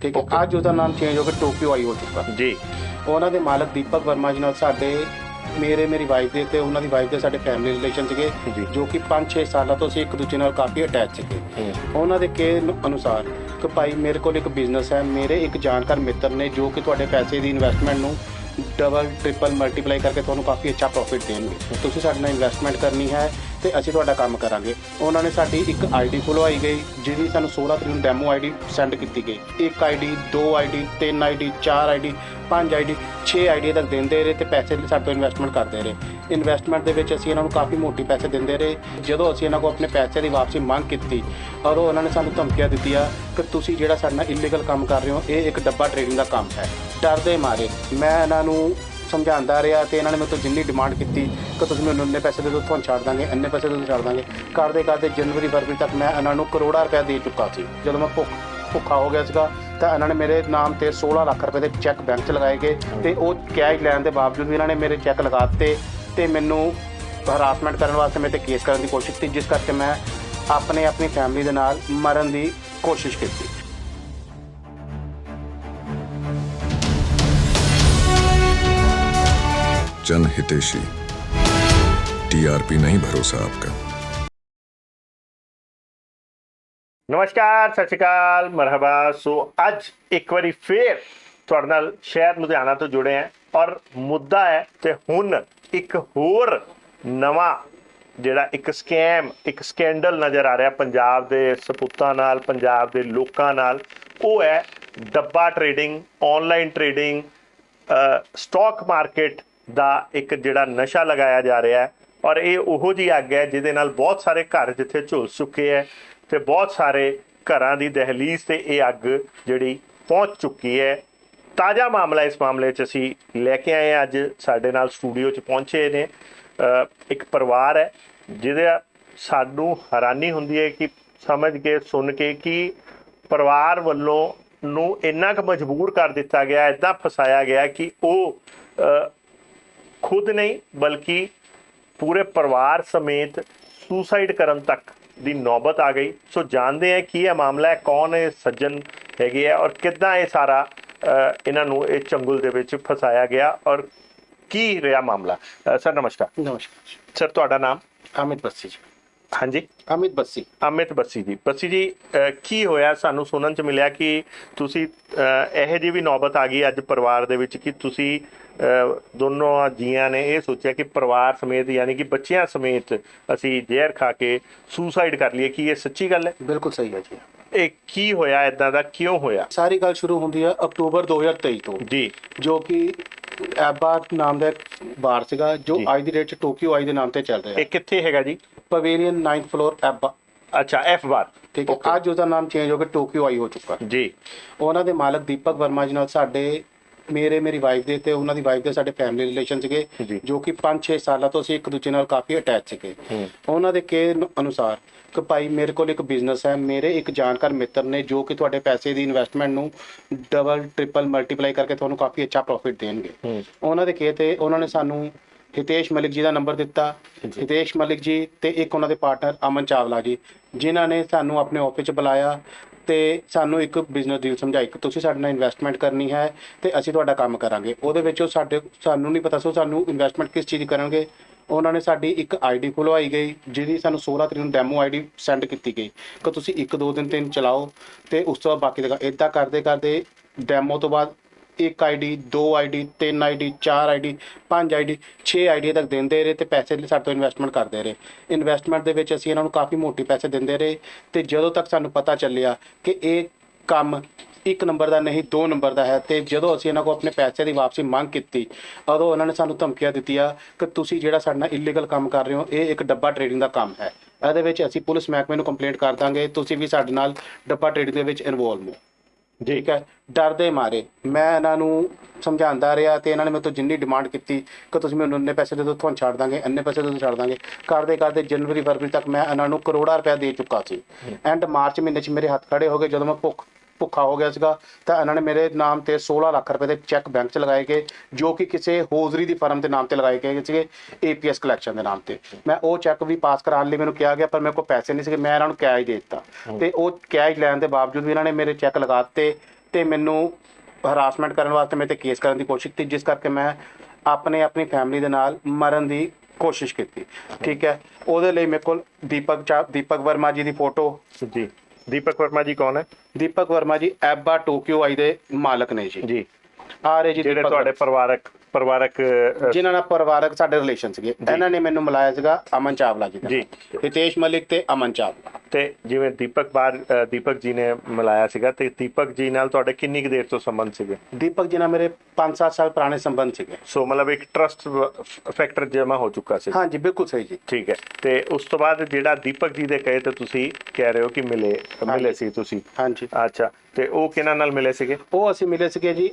ਠੀਕ ਹੈ. ਅੱਜ ਉਹਦਾ ਨਾਮ ਚੇਂਜ ਹੋ ਕੇ ਟੋਕੀਓ ਆਈ ਹੋ ਚੁੱਕਾ ਜੀ ਉਹਨਾਂ ਦੇ ਮਾਲਕ ਦੀਪਕ ਵਰਮਾ ਜੀ ਨਾਲ ਸਾਡੇ ਮੇਰੇ ਮੇਰੀ ਵਾਈਫ ਦੇ ਤੇ ਉਹਨਾਂ ਦੀ ਵਾਈਫ ਦੇ ਸਾਡੇ ਫੈਮਿਲੀ ਰਿਲੇਸ਼ਨ ਸੀਗੇ ਜੀ। ਜੋ ਕਿ 5-6 ਸਾਲਾਂ ਤੋਂ ਅਸੀਂ ਇੱਕ ਦੂਜੇ ਨਾਲ ਕਾਫੀ ਅਟੈਚ ਸੀਗੇ ਉਹਨਾਂ ਦੇ ਕੇ ਅਨੁਸਾਰ ਕਿ ਭਾਈ ਮੇਰੇ ਕੋਲ ਇੱਕ ਬਿਜ਼ਨਸ ਹੈ ਮੇਰੇ ਇੱਕ ਜਾਣਕਾਰ ਮਿੱਤਰ ਨੇ ਜੋ ਕਿ ਤੁਹਾਡੇ ਪੈਸੇ ਦੀ ਇਨਵੈਸਟਮੈਂਟ ਨੂੰ ਡਬਲ ਟ੍ਰਿਪਲ ਮਲਟੀਪਲਾਈ ਕਰਕੇ ਤੁਹਾਨੂੰ ਕਾਫੀ ਅੱਛਾ ਪ੍ਰੋਫਿਟ ਦੇਣਗੇ ਤੁਸੀਂ ਸਾਡੇ ਨਾਲ ਇਨਵੈਸਟਮੈਂਟ ਕਰਨੀ ਹੈ ਤੇ ਅਸੀਂ ਤੁਹਾਡਾ ਕੰਮ ਕਰਾਂਗੇ। ਉਹਨਾਂ ਨੇ ਸਾਡੀ ਇੱਕ ਆਈਡੀ ਖੁਲਵਾਈ ਗਈ ਜਿਹਦੀ ਸਾਨੂੰ 16 ਤਰੀਕ ਨੂੰ ਡੈਮੋ ਆਈਡੀ ਸੈਂਡ ਕੀਤੀ ਗਈ। ਇੱਕ ਆਈਡੀ ਦੋ ਆਈਡੀ ਤਿੰਨ ਆਈਡੀ ਚਾਰ ਆਈਡੀ ਪੰਜ ਆਈਡੀ 6 ਆਈਡੀ ਤੱਕ ਦਿੰਦੇ ਰਹੇ ਤੇ ਪੈਸੇ ਸਾਡੇ ਤੋਂ ਇਨਵੈਸਟਮੈਂਟ ਕਰਦੇ ਰਹੇ। ਇਨਵੈਸਟਮੈਂਟ ਦੇ ਵਿੱਚ ਅਸੀਂ ਇਹਨਾਂ ਨੂੰ ਕਾਫੀ ਮੋਟੀ ਪੈਸੇ ਦਿੰਦੇ ਰਹੇ। ਜਦੋਂ ਅਸੀਂ ਇਹਨਾਂ ਕੋਲ ਆਪਣੇ ਪੈਸੇ ਦੀ ਵਾਪਸੀ ਮੰਗ ਕੀਤੀ ਔਰ ਉਹਨਾਂ ਨੇ ਸਾਨੂੰ ਧਮਕੀਆਂ ਦਿੱਤੀਆਂ ਕਿ ਤੁਸੀਂ ਜਿਹੜਾ ਸਾਡਾ ਇਲੀਗਲ ਕੰਮ ਕਰ ਰਹੇ ਹੋ, ਇਹ ਇੱਕ ਡੱਬਾ ਟ੍ਰੇਡਿੰਗ ਦਾ ਕੰਮ ਹੈ। ਡਰਦੇ ਮਾਰੇ। ਮੈਂ ਇਹਨਾਂ ਨੂੰ ਸਮਝਾਉਂਦਾ ਰਿਹਾ ਤੇ ਇਹਨਾਂ ਨੇ ਮੇਰੇ ਤੋਂ ਜਿੰਨੀ ਡਿਮਾਂਡ ਕੀਤੀ ਕਿ ਤੁਸੀਂ ਮੈਨੂੰ ਇੰਨੇ ਪੈਸੇ ਦੇ ਦਿਓ, ਤੁਹਾਨੂੰ ਛੱਡ ਦਾਂਗੇ, ਇੰਨੇ ਪੈਸੇ ਦੇ ਦਿਓ ਛੱਡ ਦਾਂਗੇ। ਕਰਦੇ ਕਰਦੇ ਜਨਵਰੀ ਫਰਵਰੀ ਤੱਕ ਮੈਂ ਇਹਨਾਂ ਨੂੰ ਕਰੋੜਾਂ ਰੁਪਏ ਦੇ ਚੁੱਕਾ ਸੀ। ਜਦੋਂ ਮੈਂ ਭੁੱਖ ਭੁੱਖਾ ਹੋ ਗਿਆ ਸੀਗਾ, ਤਾਂ ਇਹਨਾਂ ਨੇ ਮੇਰੇ ਨਾਮ ਤੇ 16 ਲੱਖ ਰੁਪਏ ਦੇ ਚੈੱਕ ਬੈਂਕ 'ਚ ਲਗਾਏ ਗਏ ਤੇ ਉਹ ਕੈਸ਼ ਲੈਣ ਦੇ ਬਾਵਜੂਦ ਵੀ ਇਹਨਾਂ ਨੇ ਮੇਰੇ ਚੈੱਕ ਲਗਾ ਦਿੱਤੇ ਤੇ ਮੈਨੂੰ ਹਰਾਸਮੈਂਟ ਕਰਨ ਵਾਸਤੇ ਮੇਰੇ ਤੇ ਕੇਸ ਕਰਨ ਦੀ ਕੋਸ਼ਿਸ਼ ਕੀਤੀ, ਜਿਸ ਕਰਕੇ ਮੈਂ ਆਪਣੇ ਆਪਣੀ ਫੈਮਿਲੀ ਦੇ ਨਾਲ ਮਰਨ ਦੀ ਕੋਸ਼ਿਸ਼ ਕੀਤੀ। जन हितेशी टीआरपी नहीं भरोसा आपका ਨਮਸਕਾਰ ਸਤਿ ਸ਼੍ਰੀ ਅਕਾਲ ਮਰਹਬਾ ਸੋ ਅੱਜ ਇੱਕ ਵਾਰੀ ਫੇਰ ਤੁਹਾਡੇ ਨਾਲ ਸ਼ਹਿਰ ਲੁਧਿਆਣਾ ਤੋਂ ਜੁੜੇ ਹਾਂ ਔਰ ਮੁੱਦਾ ਹੈ ਤੇ ਹੁਣ ਇੱਕ ਹੋਰ ਨਵਾਂ ਜਿਹੜਾ ਇੱਕ ਸਕੈਮ ਇੱਕ ਸਕੈਂਡਲ ਨਜ਼ਰ ਆ ਰਿਹਾ ਪੰਜਾਬ ਦੇ ਸਪੁੱਤਾਂ ਨਾਲ ਪੰਜਾਬ ਦੇ ਲੋਕਾਂ ਨਾਲ ਉਹ ਹੈ ਡੱਬਾ trading online trading stock market ਦਾ ਇੱਕ ਜਿਹੜਾ ਨਸ਼ਾ ਲਗਾਇਆ ਜਾ ਰਿਹਾ ਹੈ ਔਰ ਇਹ ਉਹੋ ਜੀ ਅੱਗ ਹੈ ਜਿਹਦੇ ਨਾਲ ਬਹੁਤ ਸਾਰੇ ਘਰ ਜਿੱਥੇ ਝੁਲਸ ਚੁੱਕੇ ਹੈ ਤੇ ਬਹੁਤ ਸਾਰੇ ਘਰਾਂ ਦੀ ਦਹਲੀਜ਼ ਤੇ ਇਹ ਅੱਗ ਜਿਹੜੀ ਪਹੁੰਚ ਚੁੱਕੀ ਹੈ। ਤਾਜ਼ਾ ਮਾਮਲਾ ਇਸ ਮਾਮਲੇ 'ਚ ਅਸੀਂ ਲੈ ਕੇ ਆਏ ਹਾਂ। ਅੱਜ ਸਾਡੇ ਨਾਲ ਸਟੂਡੀਓ 'ਚ ਪਹੁੰਚੇ ਨੇ ਇੱਕ ਪਰਿਵਾਰ ਹੈ ਜਿਹਦੇ ਸਾਨੂੰ ਹੈਰਾਨੀ ਹੁੰਦੀ ਹੈ ਕਿ ਸਮਝ ਕੇ, ਸੁਣ ਕੇ ਕਿ ਪਰਿਵਾਰ ਵੱਲੋਂ ਨੂੰ ਇੰਨਾ ਕੁ ਮਜਬੂਰ ਕਰ ਦਿੱਤਾ ਗਿਆ ਇਦਾਂ ਫਸਾਇਆ ਗਿਆ ਕਿ ਉਹ ਖੁਦ ਨਹੀਂ ਬਲਕਿ ਪੂਰੇ ਪਰਿਵਾਰ ਸਮੇਤ ਸੁਸਾਈਡ ਕਰਨ ਤੱਕ ਦੀ ਨੌਬਤ ਆ ਗਈ। ਸੋ ਜਾਣਦੇ ਆ ਕੀ ਇਹ ਮਾਮਲਾ ਹੈ ਕੌਣ ਇਹ ਸੱਜਣ ਹੈਗੇ ਆ ਔਰ ਕਿੱਦਾਂ ਇਹ ਸਾਰਾ ਇਹਨਾਂ ਨੂੰ ਇਹ ਚੰਗੁਲ ਦੇ ਵਿੱਚ ਫਸਾਇਆ ਗਿਆ ਔਰ ਕੀ ਰਿਹਾ ਮਾਮਲਾ। ਸਰ ਨਮਸਕਾਰ। ਨਮਸਕਾਰ। ਸਰ ਤੁਹਾਡਾ ਨਾਮ? ਅਮਿਤ ਬੱਸੀ ਜੀ। ਹਾਂਜੀ। ਅਮਿਤ ਬੱਸੀ। ਅਮਿਤ ਬੱਸੀ ਜੀ। ਬੱਸੀ ਜੀ ਕੀ ਹੋਇਆ? ਸਾਨੂੰ ਸੁਣਨ ਚ ਮਿਲਿਆ ਕਿ ਤੁਸੀਂ ਇਹੋ ਜਿਹੀ ਵੀ ਨੌਬਤ ਆ ਗਈ ਅੱਜ ਪਰਿਵਾਰ ਦੇ ਵਿੱਚ ਕਿ ਤੁਸੀਂ ਦੋਨੋਂ ਜੀਆਂ ਨੇ ਇਹ ਸੋਚਿਆ ਕਿ ਪਰਿਵਾਰ ਸਮੇਤ ਯਾਨੀ ਕਿ ਬੱਚਿਆਂ ਸਮੇਤ ਅਸੀਂ ਜ਼ਹਿਰ ਖਾ ਕੇ ਸੁਸਾਈਡ ਕਰ ਲਈਏ। ਕੀ ਇਹ ਸੱਚੀ ਗੱਲ ਹੈ? ਬਿਲਕੁਲ ਸਹੀ ਹੈ ਜੀ। ਇਹ ਕੀ ਹੋਇਆ? ਇਦਾਂ ਦਾ ਕਿਉਂ ਹੋਇਆ? ਸਾਰੀ ਗੱਲ ਸ਼ੁਰੂ ਹੁੰਦੀ ਹੈ ਅਕਤੂਬਰ 2023 ਤੋਂ। ਜੀ। ਜੋ ਕਿ ਐਬਾ ਨਾਮ ਦਾ ਬਾਰ ਸੀਗਾ ਜੋ। ਅੱਜ ਦੀ ਡੇਟ 'ਚ ਟੋਕੀਓ ਆਈ ਦੇ ਨਾਮ ਤੇ ਚੱਲ ਰਿਹਾ। ਇਹ ਕਿੱਥੇ ਹੈਗਾ ਜੀ? ਪਵੇਲੀਅਨ 9th ਫਲੋਰ ਐਬਾ। ਅੱਛਾ ਐਫ ਬਾਰ। ਠੀਕ ਹੈ. ਅੱਜ ਉਹਦਾ ਨਾਮ ਚੇਂਜ ਹੋ ਕੇ ਟੋਕੀਓ ਆਈ ਹੋ ਚੁੱਕਾ। ਜੀ। ਉਹਨਾਂ ਦੇ ਮਾਲਕ ਦੀਪਕ ਵਰਮਾ ਜੀ ਨਾਲ ਸਾਡੇ ਮੇਰੇ ਮੇਰੀ ਵਾਈਫ ਦੇ ਤੇ ਉਹਨਾਂ ਦੀ ਵਾਈਫ ਦੇ ਸਾਡੇ ਫੈਮਿਲੀ ਰਿਲੇਸ਼ਨ ਸੀਗੇ ਜੀ। ਕਿ 5-6 ਸਾਲਾਂ ਤੋਂ ਅਸੀਂ ਇੱਕ ਦੂਜੇ ਨਾਲ ਕਾਫੀ ਅਟੈਚ ਸੀਗੇ। ਉਹਨਾਂ ਦੇ ਕੇ ਅਨੁਸਾਰ ਕਿ ਭਾਈ ਮੇਰੇ ਕੋਲ ਇੱਕ ਬਿਜ਼ਨਸ ਹੈ ਮੇਰੇ ਇੱਕ ਜਾਣਕਾਰ ਮਿੱਤਰ ਨੇ ਜੋ ਕਿ ਤੁਹਾਡੇ ਪੈਸੇ ਦੀ ਇਨਵੈਸਟਮੈਂਟ ਨੂੰ ਡਬਲ ਟ੍ਰਿਪਲ ਮਲਟੀਪਲਾਈ ਕਰਕੇ ਤੁਹਾਨੂੰ ਕਾਫੀ ਅੱਛਾ ਪ੍ਰੋਫਿਟ ਦੇਣਗੇ। ਉਹਨਾਂ ਦੇ ਕੇ ਤੇ ਉਹਨਾਂ ਨੇ ਸਾਨੂੰ ਹਿਤੇਸ਼ ਮਲਿਕ ਜੀ ਦਾ ਨੰਬਰ ਦਿੱਤਾ। ਹਿਤੇਸ਼ ਮਲਿਕ ਜੀ ਤੇ ਇੱਕ ਉਹਨਾਂ ਦੇ ਪਾਰਟਨਰ ਅਮਨ ਚਾਵਲਾ ਜੀ ਜਿਨ੍ਹਾਂ ਨੇ ਸਾਨੂੰ ਆਪਣੇ ਆਫਿਸ 'ਚ ਬੁਲਾਇਆ ਤੇ ਸਾਨੂੰ ਇੱਕ ਬਿਜ਼ਨਸ ਡੀਲ ਸਮਝਾਈ ਕਿ ਤੁਸੀਂ ਸਾਡੇ ਨਾਲ ਇਨਵੈਸਟਮੈਂਟ ਕਰਨੀ ਹੈ ਤੇ ਅਸੀਂ ਤੁਹਾਡਾ ਕੰਮ ਕਰਾਂਗੇ। ਉਹਦੇ ਵਿੱਚ ਉਹ ਸਾਡੇ, ਸਾਨੂੰ ਨਹੀਂ ਪਤਾ ਸੋ ਸਾਨੂੰ ਇਨਵੈਸਟਮੈਂਟ ਕਿਸ ਚੀਜ਼ ਕਰਨਗੇ। ਉਹਨਾਂ ਨੇ ਸਾਡੀ ਇੱਕ ਆਈਡੀ ਖੁਲਵਾਈ ਗਈ, ਜਿਹਦੀ ਸਾਨੂੰ 16 ਤਰੀਕ ਨੂੰ ਡੈਮੋ ਆਈਡੀ ਸੈਂਡ ਕੀਤੀ ਗਈ ਕਿ ਤੁਸੀਂ ਇੱਕ, ਦੋ ਦਿਨ, ਤਿੰਨ ਚਲਾਓ ਤੇ ਉਸ ਤੋਂ ਬਾਅਦ ਬਾਕੀ ਦਾ ਇਦਾਂ ਕਰਦੇ ਕਰਦੇ ਡੈਮੋ ਤੋਂ ਬਾਅਦ ਇੱਕ ਆਈਡੀ ਦੋ ਆਈਡੀ ਤਿੰਨ ਆਈਡੀ ਚਾਰ ਆਈਡੀ ਪੰਜ ਆਈਡੀ 6 ਆਈਡੀ ਤੱਕ ਦਿੰਦੇ ਰਹੇ ਤੇ ਪੈਸੇ ਲਈ ਸਾਡੇ ਤੋਂ ਇਨਵੈਸਟਮੈਂਟ ਕਰਦੇ ਰਹੇ। ਇਨਵੈਸਟਮੈਂਟ ਦੇ ਵਿੱਚ ਅਸੀਂ ਇਹਨਾਂ ਨੂੰ ਕਾਫੀ ਮੋਟੀ ਪੈਸੇ ਦਿੰਦੇ ਰਹੇ ਤੇ ਜਦੋਂ ਤੱਕ ਸਾਨੂੰ ਪਤਾ ਚੱਲਿਆ ਕਿ ਇਹ ਕੰਮ ਇੱਕ ਨੰਬਰ ਦਾ ਨਹੀਂ, ਦੋ ਨੰਬਰ ਦਾ ਹੈ ਤੇ ਜਦੋਂ ਅਸੀਂ ਇਹਨਾਂ ਕੋਲ ਆਪਣੇ ਪੈਸੇ ਦੀ ਵਾਪਸੀ ਮੰਗ ਕੀਤੀ, ਉਦੋਂ ਉਹਨਾਂ ਨੇ ਸਾਨੂੰ ਧਮਕੀਆਂ ਦਿੱਤੀਆਂ ਕਿ ਤੁਸੀਂ ਜਿਹੜਾ ਸਾਡੇ ਨਾਲ ਇਲੀਗਲ ਕੰਮ ਕਰ ਰਹੇ ਹੋ, ਇਹ ਇੱਕ ਡੱਬਾ ਟ੍ਰੇਡਿੰਗ ਦਾ ਕੰਮ ਹੈ। ਇਹਦੇ ਵਿੱਚ ਅਸੀਂ ਪੁਲਿਸ ਮਹਿਕਮੇ ਨੂੰ ਕੰਪਲੇਂਟ ਕਰ ਦਾਂਗੇ, ਤੁਸੀਂ ਵੀ ਸਾਡੇ ਨਾਲ ਡੱਬਾ ਟ੍ਰੇਡਿੰਗ ਦੇ ਵਿੱਚ ਇਨਵੋਲਵ ਹੋ। ਠੀਕ ਹੈ ਡਰ ਦੇ ਮਾਰੇ। ਮੈਂ ਇਹਨਾਂ ਨੂੰ ਸਮਝਾਉਂਦਾ ਰਿਹਾ ਤੇ ਇਹਨਾਂ ਨੇ ਮੇਰੇ ਤੋਂ ਜਿੰਨੀ ਡਿਮਾਂਡ ਕੀਤੀ ਕਿ ਤੁਸੀਂ ਮੈਨੂੰ ਇੰਨੇ ਪੈਸੇ ਦੇ ਦਿਓ ਤੁਹਾਨੂੰ ਛੱਡ ਦਾਂਗੇ ਇੰਨੇ ਪੈਸੇ ਦੇ ਦਿਓ ਛੱਡ ਦਾਂਗੇ। ਕਰਦੇ ਕਰਦੇ ਜਨਵਰੀ ਫਰਵਰੀ ਤੱਕ ਮੈਂ ਇਹਨਾਂ ਨੂੰ ਕਰੋੜਾਂ ਰੁਪਏ ਦੇ ਚੁੱਕਾ ਸੀ। ਐਂਡ ਮਾਰਚ ਮਹੀਨੇ 'ਚ ਮੇਰੇ ਹੱਥ ਖੜੇ ਹੋ ਗਏ ਜਦੋਂ ਮੈਂ ਭੁੱਖ ਭੁੱਖਾ ਹੋ ਗਿਆ ਸੀਗਾ ਤਾਂ ਇਹਨਾਂ ਨੇ ਮੇਰੇ ਨਾਮ ਤੇ 16 ਲੱਖ ਰੁਪਏ ਦੇ ਚੈੱਕ ਬੈਂਕ 'ਚ ਲਗਾਏ ਗਏ ਜੋ ਕਿ ਕਿਸੇ ਹੋਜ਼ਰੀ ਦੀ ਫਰਮ ਦੇ ਨਾਮ ਤੇ ਲਗਾਏ ਗਏ ਸੀਗੇ ਏਪੀਐਸ ਕਲੈਕਸ਼ਨ ਦੇ ਨਾਮ ਤੇ। ਮੈਂ ਉਹ ਚੈੱਕ ਵੀ ਪਾਸ ਕਰਾਉਣ ਲਈ ਮੈਨੂੰ ਕਿਹਾ ਗਿਆ ਪਰ ਮੇਰੇ ਕੋਲ ਪੈਸੇ ਨਹੀਂ ਸੀਗੇ ਮੈਂ ਇਹਨਾਂ ਨੂੰ ਕੈਸ਼ ਦੇ ਦਿੱਤਾ। ਤੇ ਉਹ ਕੈਸ਼ ਲੈਣ ਦੇ ਬਾਵਜੂਦ ਵੀ ਇਹਨਾਂ ਨੇ ਮੇਰੇ ਚੈੱਕ ਲਗਾ ਦਿੱਤੇ ਤੇ ਮੈਨੂੰ ਹਰਾਸਮੈਂਟ ਕਰਨ ਵਾਸਤੇ ਮੇਰੇ ਤੇ ਕੇਸ ਕਰਨ ਦੀ ਕੋਸ਼ਿਸ਼ ਕੀਤੀ ਜਿਸ ਕਰਕੇ ਮੈਂ ਆਪਣੇ ਆਪਣੀ ਫੈਮਿਲੀ ਦੇ ਨਾਲ ਮਰਨ ਦੀ ਕੋਸ਼ਿਸ਼ ਕੀਤੀ। ਠੀਕ ਹੈ? ਉਹਦੇ ਲਈ ਮੇਰੇ ਕੋਲ ਦੀਪਕ ਦੀਪਕ ਵਰਮਾ ਜੀ ਦੀ ਫੋਟੋ ਜੀ। ਦੀਪਕ ਵਰਮਾ ਜੀ ਕੌਣ ਹੈ? ਦੀਪਕ ਵਰਮਾ ਜੀ ਐਬਾ ਟੋਕੀਓ ਆਈ ਦੇ ਮਾਲਕ ਨੇ ਜੀ। ਜੀ। ਆ ਰਹੇ ਜੀ ਜਿਹੜੇ ਤੁਹਾਡੇ ਪਰਿਵਾਰਕ ਪਰਿਵਾਰਕ ਜਿਨ੍ਹਾਂ ਨਾਲ ਪਰਿਵਾਰਕ ਸਾਡੇ ਰਿਲੇਸ਼ਨ ਸੀਗੇ। ਇਹਨਾਂ ਨੇ ਮੈਨੂੰ ਮਿਲਾਇਆ ਸੀਗਾ ਅਮਨ ਚਾਵਲਾ ਜੀ ਜੀ। ਹਿਤੇਸ਼ ਮਲਿਕ ਤੇ ਅਮਨ ਚਾਵਲਾ। ਤੇ ਜਿਵੇਂ ਦੀਪਕ ਬਾਰ ਦੀਪਕ ਜੀ ਨੇ ਮਿਲਾਇਆ ਸੀਗਾ ਤੇ ਦੀਪਕ ਜੀ ਨਾਲ ਤੁਹਾਡੇ ਕਿੰਨੀ ਕੁ ਦੇਰ ਤੋਂ ਸੰਬੰਧ ਸੀਗੇ? ਦੀਪਕ ਜੀ ਨਾਲ ਮੇਰੇ 5-7 ਸਾਲ ਪੁਰਾਣੇ ਸੰਬੰਧ ਸੀਗੇ। ਸੋ ਮਤਲਬ ਇੱਕ ਟਰਸਟ ਫੈਕਟਰ ਜਮਾ ਹੋ ਚੁੱਕਾ ਸੀ। ਹਾਂਜੀ ਬਿਲਕੁਲ ਸਹੀ ਜੀ। ਠੀਕ ਹੈ। ਤੇ ਉਸ ਤੋਂ ਬਾਅਦ ਜਿਹੜਾ ਦੀਪਕ ਜੀ ਦੇ ਕਹੇ ਤੇ ਤੁਸੀਂ ਕਹਿ ਰਹੇ ਹੋ ਕਿ ਮਿਲੇ ਮਿਲੇ ਸੀ ਤੁਸੀਂ। ਹਾਂਜੀ। ਅੱਛਾ। ਤੇ ਉਹ ਕਿਹਨਾਂ ਨਾਲ ਮਿਲੇ ਸੀਗੇ? ਉਹ ਅਸੀਂ ਮਿਲੇ ਸੀਗੇ ਜੀ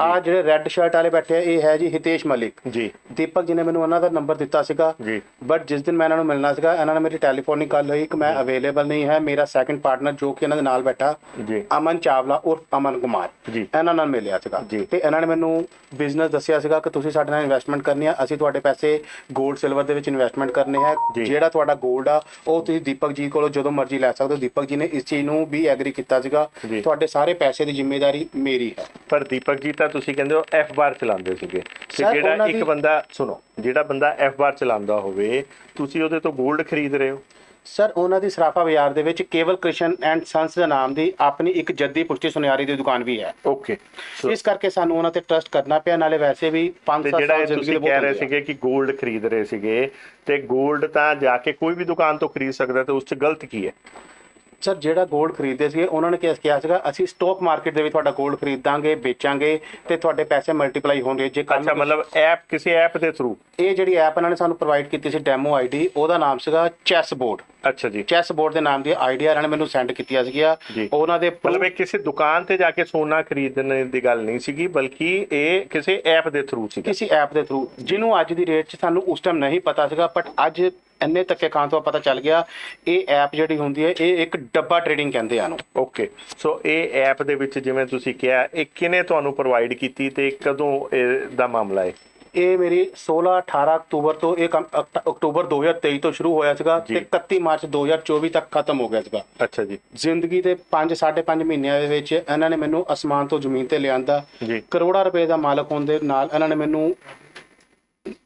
ਆ ਜਿਹੜੇ ਰੈੱਡ ਸ਼ਰਟ ਵਾਲੇ ਬੈਠੇ ਆ ਇਹ ਹੈ ਜੀ ਹਿਤੇਸ਼ ਮਲਿਕ। ਜੀ। ਦੀਪਕ ਜੀ ਨੇ ਮੈਨੂੰ ਉਹਨਾਂ ਦਾ ਨੰਬਰ ਦਿੱਤਾ ਸੀਗਾ। ਜੀ। ਬਟ ਜਿਸ ਦਿਨ ਮੈਂ ਇਹਨਾਂ ਨੂੰ ਮਿਲਣਾ ਸੀਗਾ ਇਹਨਾਂ ਨਾਲ ਮੇਰੀ ਟੈਲੀਫੋਨਿਕ ਗੱਲ ਹੋਈ ਕਿ ਮੈਂ ਅਵੇਲੇਬਲ ਨਹੀਂ ਹੈ ਮੇਰਾ ਸੈਕੰਡ ਪਾਰਟਨਰ ਜੋ ਕਿ ਇਹਨਾਂ ਦੇ ਨਾਲ ਬੈਠਾ ਜੀ। ਅਮਨ ਚਾਵਲਾ ਉਰਫ ਅਮਨ ਕੁਮਾਰ। ਜੀ। ਇਹਨਾਂ ਨਾਲ ਮਿਲਿਆ ਸੀਗਾ। ਤੇ ਇਹਨਾਂ ਨੇ ਮੈਨੂੰ ਬਿਜ਼ਨਸ ਦੱਸਿਆ ਸੀਗਾ ਕਿ ਤੁਸੀਂ ਸਾਡੇ ਨਾਲ ਇਨਵੈਸਟਮੈਂਟ ਕਰਨੀ ਆ ਅਸੀਂ ਤੁਹਾਡੇ ਪੈਸੇ 골ਡ ਸਿਲਵਰ ਦੇ ਵਿੱਚ ਇਨਵੈਸਟਮੈਂਟ ਕਰਨੇ ਹੈ। ਜਿਹੜਾ ਤੁਹਾਡਾ 골ਡ ਆ ਉਹ ਤੁਸੀਂ ਦੀਪਕ ਜੀ ਕੋਲੋਂ ਜਦੋਂ ਮਰਜ਼ੀ ਲੈ ਸਕਦੇ ਹੋ। ਦੀਪਕ ਜੀ ਨੇ ਇਸ ਚੀਜ਼ ਨੂੰ ਵੀ ਐਗਰੀ ਕੀਤਾ ਸੀਗਾ। ਤੁਹਾਡੇ ਸਾਰੇ ਪੈਸੇ ਦੀ ਜ਼ਿੰਮੇਵਾਰੀ ਮੇਰੀ ਹੈ। ਪਰ ਦੀਪਕ ਜੀ ਤਾਂ ਤੁਸੀਂ ਕਹਿੰਦੇ ਹੋ ਐਫ ਬਾਰ ਚਲਾਉਂਦੇ ਸੀਗੇ। ਤੇ ਜਿਹੜਾ ਇੱਕ ਬੰਦਾ ਸੁਣੋ ਜਿਹੜਾ ਬੰਦਾ ਐਫ ਬਾਰ ਚਲਾਉਂਦਾ ਹੋਵੇ ਤੁਸੀਂ ਉਹਦੇ ਤੋਂ 골ਡ ਖਰੀਦ ਰਹੇ ਹੋ। ਸਰ ਉਹਨਾਂ ਦੀ ਸਰਾਫਾ ਬਾਜ਼ਾਰ ਦੇ ਵਿੱਚ ਕੇਵਲ ਕ੍ਰਿਸ਼ਨ ਐਂਡ ਸੰਸ ਦੇ ਨਾਮ ਦੀ ਆਪਣੀ ਇੱਕ ਜੱਦੀ ਪੁਸ਼ਤੀ ਸੁਨਿਆਰੀ ਦੀ ਦੁਕਾਨ ਵੀ ਹੈ। ਓਕੇ ਇਸ ਕਰਕੇ ਸਾਨੂੰ ਉਹਨਾਂ ਤੇ ਟਰਸਟ ਕਰਨਾ ਪਿਆ ਨਾਲੇ ਵੈਸੇ ਵੀ 5-7 ਜਿਹੜਾ ਤੁਸੀਂ ਕਹਿ ਰਹੇ ਸੀਗੇ ਕਿ 골ਡ ਖਰੀਦ ਰਹੇ ਸੀਗੇ ਤੇ 골ਡ ਤਾਂ ਜਾ ਕੇ ਕੋਈ ਵੀ ਦੁਕਾਨ ਤੋਂ ਖਰੀਦ ਸਕਦਾ ਤੇ ਉਸ 'ਚ ਗਲਤ ਕੀ ਹੈ? ਸਰ ਜਿਹੜਾ 골ਡ ਖਰੀਦਦੇ ਸੀਗੇ ਉਹਨਾਂ ਨੇ ਕਿਹਾ ਕਿਹਾ ਸੀਗਾ ਅਸੀਂ ਸਟਾਕ ਮਾਰਕੀਟ ਦੇ ਵਿੱਚ ਤੁਹਾਡਾ 골ਡ ਖਰੀਦਾਂਗੇ ਵੇਚਾਂਗੇ ਤੇ ਤੁਹਾਡੇ ਪੈਸੇ ਮਲਟੀਪਲਾਈ ਹੋਣਗੇ। ਜੇ ਕੱਲ੍ਹ ਅੱਛਾ ਮਤਲਬ ਐਪ ਕਿਸੇ ਐਪ ਦੇ ਥਰੂ ਇਹ ਜਿਹੜੀ ਐਪ ਇਹਨਾਂ ਨੇ ਸਾਨੂੰ ਪ੍ਰੋਵਾਈਡ ਕੀਤੀ ਸੀ ਡੈਮੋ ਆਈਡੀ ਉਹਦਾ ਨਾਮ ਸੀਗਾ ਚੈਸ ਬੋਰਡ ਅੱਛਾ ਜੀ। ਚੈਸ ਬੋਰਡ ਦੇ ਨਾਮ ਦੀ ਆਈਡੀ ਇਹਨਾਂ ਨੇ ਮੈਨੂੰ ਸੈਂਡ ਕੀਤੀਆਂ ਸੀਗੀਆਂ। ਉਹਨਾਂ ਦੇ ਮਤਲਬ ਇਹ ਕਿਸੇ ਦੁਕਾਨ ਤੇ ਜਾ ਕੇ ਸੋਨਾ ਖਰੀਦਣ ਦੀ ਗੱਲ ਨਹੀਂ ਸੀਗੀ ਬਲਕਿ ਇਹ ਕਿਸੇ ਐਪ ਦੇ ਥਰੂ ਸੀਗਾ। ਕਿਸੇ ਐਪ ਦੇ ਥਰੂ ਜਿਹਨੂੰ ਅੱਜ ਦੀ ਰੇਟ 'ਚ ਸਾਨੂੰ ਉਸ ਟਾਈਮ ਨਹੀਂ ਪਤਾ ਸੀਗਾ ਬਟ ਅੱਜ ਇੰਨੇ ਤੱਕੇ ਖਾਂ ਤੋਂ ਪਤਾ ਚੱਲ ਗਿਆ ਇਹ ਐਪ ਜਿਹੜੀ ਹੁੰਦੀ ਹੈ ਇਹ ਇੱਕ ਡੱਬਾ ਟ੍ਰੇਡਿੰਗ ਕਹਿੰਦੇ ਆ ਨੂੰ ਓਕੇ ਸੋ ਇਹ ਐਪ ਦੇ ਵਿੱਚ ਜਿਵੇਂ ਤੁਸੀਂ ਕਿਹਾ ਇਹ ਕਿਨੇ ਤੁਹਾਨੂੰ ਪ੍ਰੋਵਾਈਡ ਕੀਤੀ ਤੇ ਕਦੋਂ ਦਾ ਮਾਮਲਾ ਹੈ? ਇਹ ਮੇਰੀ 16 18 ਅਕਤੂਬਰ ਤੋਂ ਇਹ ਅਕਤੂਬਰ 2023 ਤੋਂ ਸ਼ੁਰੂ ਹੋਇਆ ਸੀਗਾ। ਤੇ 31 ਮਾਰਚ 2024 ਤੱਕ ਖਤਮ ਹੋ ਗਿਆ ਸੀਗਾ। ਅੱਛਾ ਜੀ। ਜ਼ਿੰਦਗੀ ਦੇ 5 5.5 ਮਹੀਨਿਆਂ ਦੇ ਵਿੱਚ ਇਹਨਾਂ ਨੇ ਮੈਨੂੰ ਅਸਮਾਨ ਤੋਂ ਜ਼ਮੀਨ ਤੇ ਲਿਆਂਦਾ। ਕਰੋੜਾਂ ਰੁਪਏ ਦਾ ਮਾਲਕ ਹੋਣ ਦੇ ਨਾਲ ਇਹਨਾਂ ਨੇ ਮੈਨੂੰ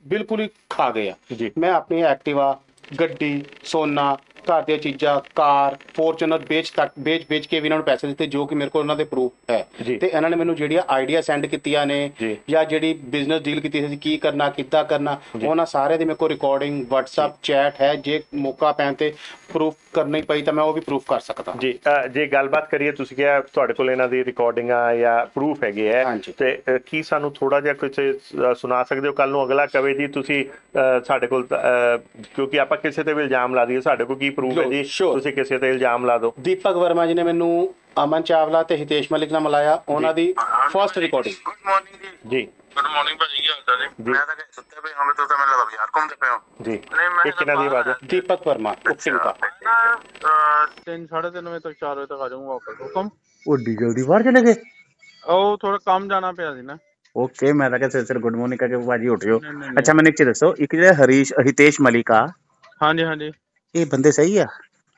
ਬਿਲਕੁਲ ਹੀ ਖਾ ਗਿਆ ਜੀ। ਮੈਂ ਆਪਣੀ ਐਕਟਿਵਾ ਗੱਡੀ ਸੋਨਾ ਘਰ ਦੀਆਂ ਚੀਜ਼ਾਂ ਕਾਰ ਫੋਰਚੂਨਰ ਵੇਚ ਤੱਕ ਵੇਚ ਵੇਚ ਕੇ ਵੀ ਇਹਨਾਂ ਨੂੰ ਪੈਸੇ ਦਿੱਤੇ ਜੋ ਕਿ ਮੇਰੇ ਕੋਲ ਉਹਨਾਂ ਦੇ ਪ੍ਰੂਫ ਹੈ। ਤੇ ਇਹਨਾਂ ਨੇ ਮੈਨੂੰ ਜਿਹੜੀਆਂ ਆਈਡੀਆ ਸੈਂਡ ਕੀਤੀਆਂ ਨੇ ਜੀ। ਜਾਂ ਜਿਹੜੀ ਬਿਜ਼ਨਸ ਡੀਲ ਕੀਤੀ ਸੀ ਕੀ ਕਰਨਾ ਕਿੱਦਾਂ ਕਰਨਾ ਉਹਨਾਂ ਸਾਰੇ ਦੀ ਮੇਰੇ ਕੋਲ ਰਿਕਾਰਡਿੰਗ WhatsApp ਚੈਟ ਹੈ। ਜੇ ਮੌਕਾ ਪੈਣ ਤੇ ਪ੍ਰੂਫ ਕਰਨੀ ਪਈ ਤਾਂ ਮੈਂ ਉਹ ਵੀ ਪ੍ਰੂਫ ਕਰ ਸਕਦਾ। ਜੀ ਅ, ਜੇ ਗੱਲਬਾਤ ਕਰੀਏ ਤੁਸੀਂ ਕਿਹਾ ਤੁਹਾਡੇ ਕੋਲ ਇਹਨਾਂ ਦੀ ਰਿਕਾਰਡਿੰਗਾਂ ਜਾਂ ਪ੍ਰੂਫ ਹੈਗੇ ਹੈ ਹਾਂਜੀ। ਤੇ ਅ, ਕੀ ਸਾਨੂੰ ਥੋੜਾ ਜਿਹਾ ਕੁਝ ਅ, ਸੁਣਾ ਸਕਦੇ ਹੋ? ਕੱਲ ਨੂੰ ਅਗਲਾ ਕਵੇ ਜੀ ਤੁਸੀਂ ਅ, ਸਾਡੇ ਕੋਲ ਤਾਂ, ਅ, ਕਿਉਂਕਿ ਆਪਾਂ ਕਿਸੇ ਤੇ ਵੀ ਇਲਜ਼ਾਮ ਲਾ ਦਈਏ ਸਾਡੇ ਕੋਲ ਕੀ ਪ੍ਰੂਫ ਹੈ ਜੀ? sure। ਤੁਸੀਂ ਕਿਸੇ ਤੇ ਇਲਜ਼ਾਮ ਲਾ ਦਿਓ। ਦੀਪਕ ਵਰਮਾ ਜੀ ਨੇ ਮੈਨੂੰ ਅਮਨ ਚਾਵਲਾ ਤੇ ਹਿਤੇਸ਼ ਮਲਿਕ ਨਾਲ ਮਿਲਾਇਆ। ਉਹਨਾਂ ਦੀ ਫਰਸਟ ਰਿਕਾਰਡਿੰਗ ਗੁੱਡ ਮਾਰਨਿੰਗ ਜੀ। ਜੀ। ਗੁੱਡ ਮਾਰਨਿੰਗ ਭਾਜੀ ਕੀ ਹਾਲ ਚਾਲ ਜੀ। ਜੀ। ਮੈਂ ਤਾਂ ਕਿ ਸੁੱਤੇ ਪਏ ਹੋਗੇ ਤੁਸੀਂ ਤਾਂ ਮੈਨੂੰ ਲੱਗਦਾ ਬਾਜ਼ਾਰ ਘੁੰਮਦੇ ਪਏ ਹੋ। ਜੀ। ਨਹੀਂ, ਮੈਂ ਇਹ ਕਿਹਨਾਂ ਦੀ ਆਵਾਜ਼ ਹੈ? ਦੀਪਕ ਵਰਮਾ ਤਿੰਨ ਸਾਢੇ ਤਿੰਨ ਵਜੇ ਤੱਕ 4 ਵਜੇ ਤੱਕ ਆ ਜਾਊਂਗਾ ਵਾਪਸ ਹੁਕਮ ਉਹ ਡੀ ਜਲਦੀ ਬਾਹਰ ਚਲੇ ਗਏ? ਉਹ ਥੋੜਾ ਕੰਮ ਜਾਣਾ ਪਿਆ ਸੀ ਨਾ। ਓਕੇ ਮੈਂ ਤਾਂ ਕਿਹਾ ਸਿਰ ਸਿਰ ਗੁੱਡ ਮਾਰਨਿੰਗ ਕਰਕੇ ਬਾਜੀ ਉੱਠ ਜਾਓ। ਨਹੀਂ, ਨਹੀਂ, ਅੱਛਾ ਮੈਨੂੰ ਇੱਕ ਚੀਜ਼ ਦੱਸੋ ਇੱਕ ਜਿਹੜਾ ਹਰੀਸ਼ ਹਿਤੇਸ਼ ਮਲਿਕਾ ਹਾਂਜੀ ਹਾਂਜੀ। ਇਹ ਬੰਦੇ ਸਹੀ ਆ?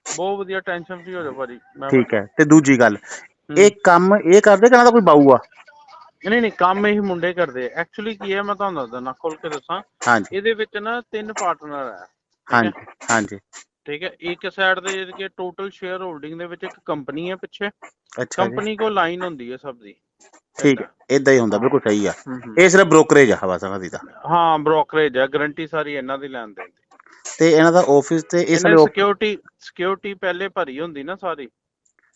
ਬਹੁਤ ਵਧੀਆ ਟੈਨਸ਼ਨ ਫ੍ਰੀ ਹੋ ਜਾਓ ਭਾਜੀ ਠੀਕ ਹੈ ਤੇ ਦੂਜੀ ਗੱਲ ਇਹ ਕੰਮ ਇਹ ਕਰਦੇ ਕਿ ਇਹਨਾਂ ਦਾ ਕੋਈ ਬਾਊ ਆ? ਨਹੀਂ ਨਹੀਂ ਕੰਮ ਇਹ ਮੁੰਡੇ ਕਰਦੇ ਐਕਚੁਅਲੀ ਕੀ ਹੈ ਮੈਂ ਤੁਹਾਨੂੰ ਦੱਸਦਾ ਨਾ ਖੋਲ ਕੇ ਦੱਸਾਂ। ਹਾਂਜੀ। ਇਹਦੇ ਵਿੱਚ ਨਾ ਤਿੰਨ ਪਾਰਟਨਰ ਹੈ? ਹਾਂਜੀ ਹਾਂਜੀ। ਠੀਕ ਹੈ ਇੱਕ ਸਾਈਡ ਦੇ ਜਿਹੜੇ ਕਿ ਟੋਟਲ ਸ਼ੇਅਰ ਹੋਲਡਿੰਗ ਦੇ ਵਿੱਚ ਇੱਕ ਕੰਪਨੀ ਹੈ ਪਿੱਛੇ। ਅੱਛਾ ਕੰਪਨੀ ਕੋਲ ਲਾਈਨ ਹੁੰਦੀ ਹੈ ਸਭ ਦੀ। ਠੀਕ ਹੈ ਇਦਾਂ ਹੀ ਹੁੰਦਾ ਬਿਲਕੁਲ ਸਹੀ ਆ। ਇਹ ਸਿਰਫ ਬ੍ਰੋਕਰੇਜ ਆ ਹਵਾ ਸੰਗਤ ਦੀ ਤਾਂ। ਹਾਂ ਬ੍ਰੋਕਰੇਜ ਹੈ ਗਾਰੰਟੀ ਸਾਰੀ ਇਹਨਾਂ ਦੀ ਲੈਣ ਦੇਣ ਦੀ। ਤੇ ਇਹਨਾਂ ਦਾ ਆਫਿਸ ਤੇ ਇਸ ਇਹਨੇ ਵੇਲੇ ਸਿਕਿਉਰਿਟੀ ਸਿਕਿਉਰਿਟੀ ਪਹਿਲੇ ਭਰੀ ਹੁੰਦੀ ਨਾ ਸਾਰੀ।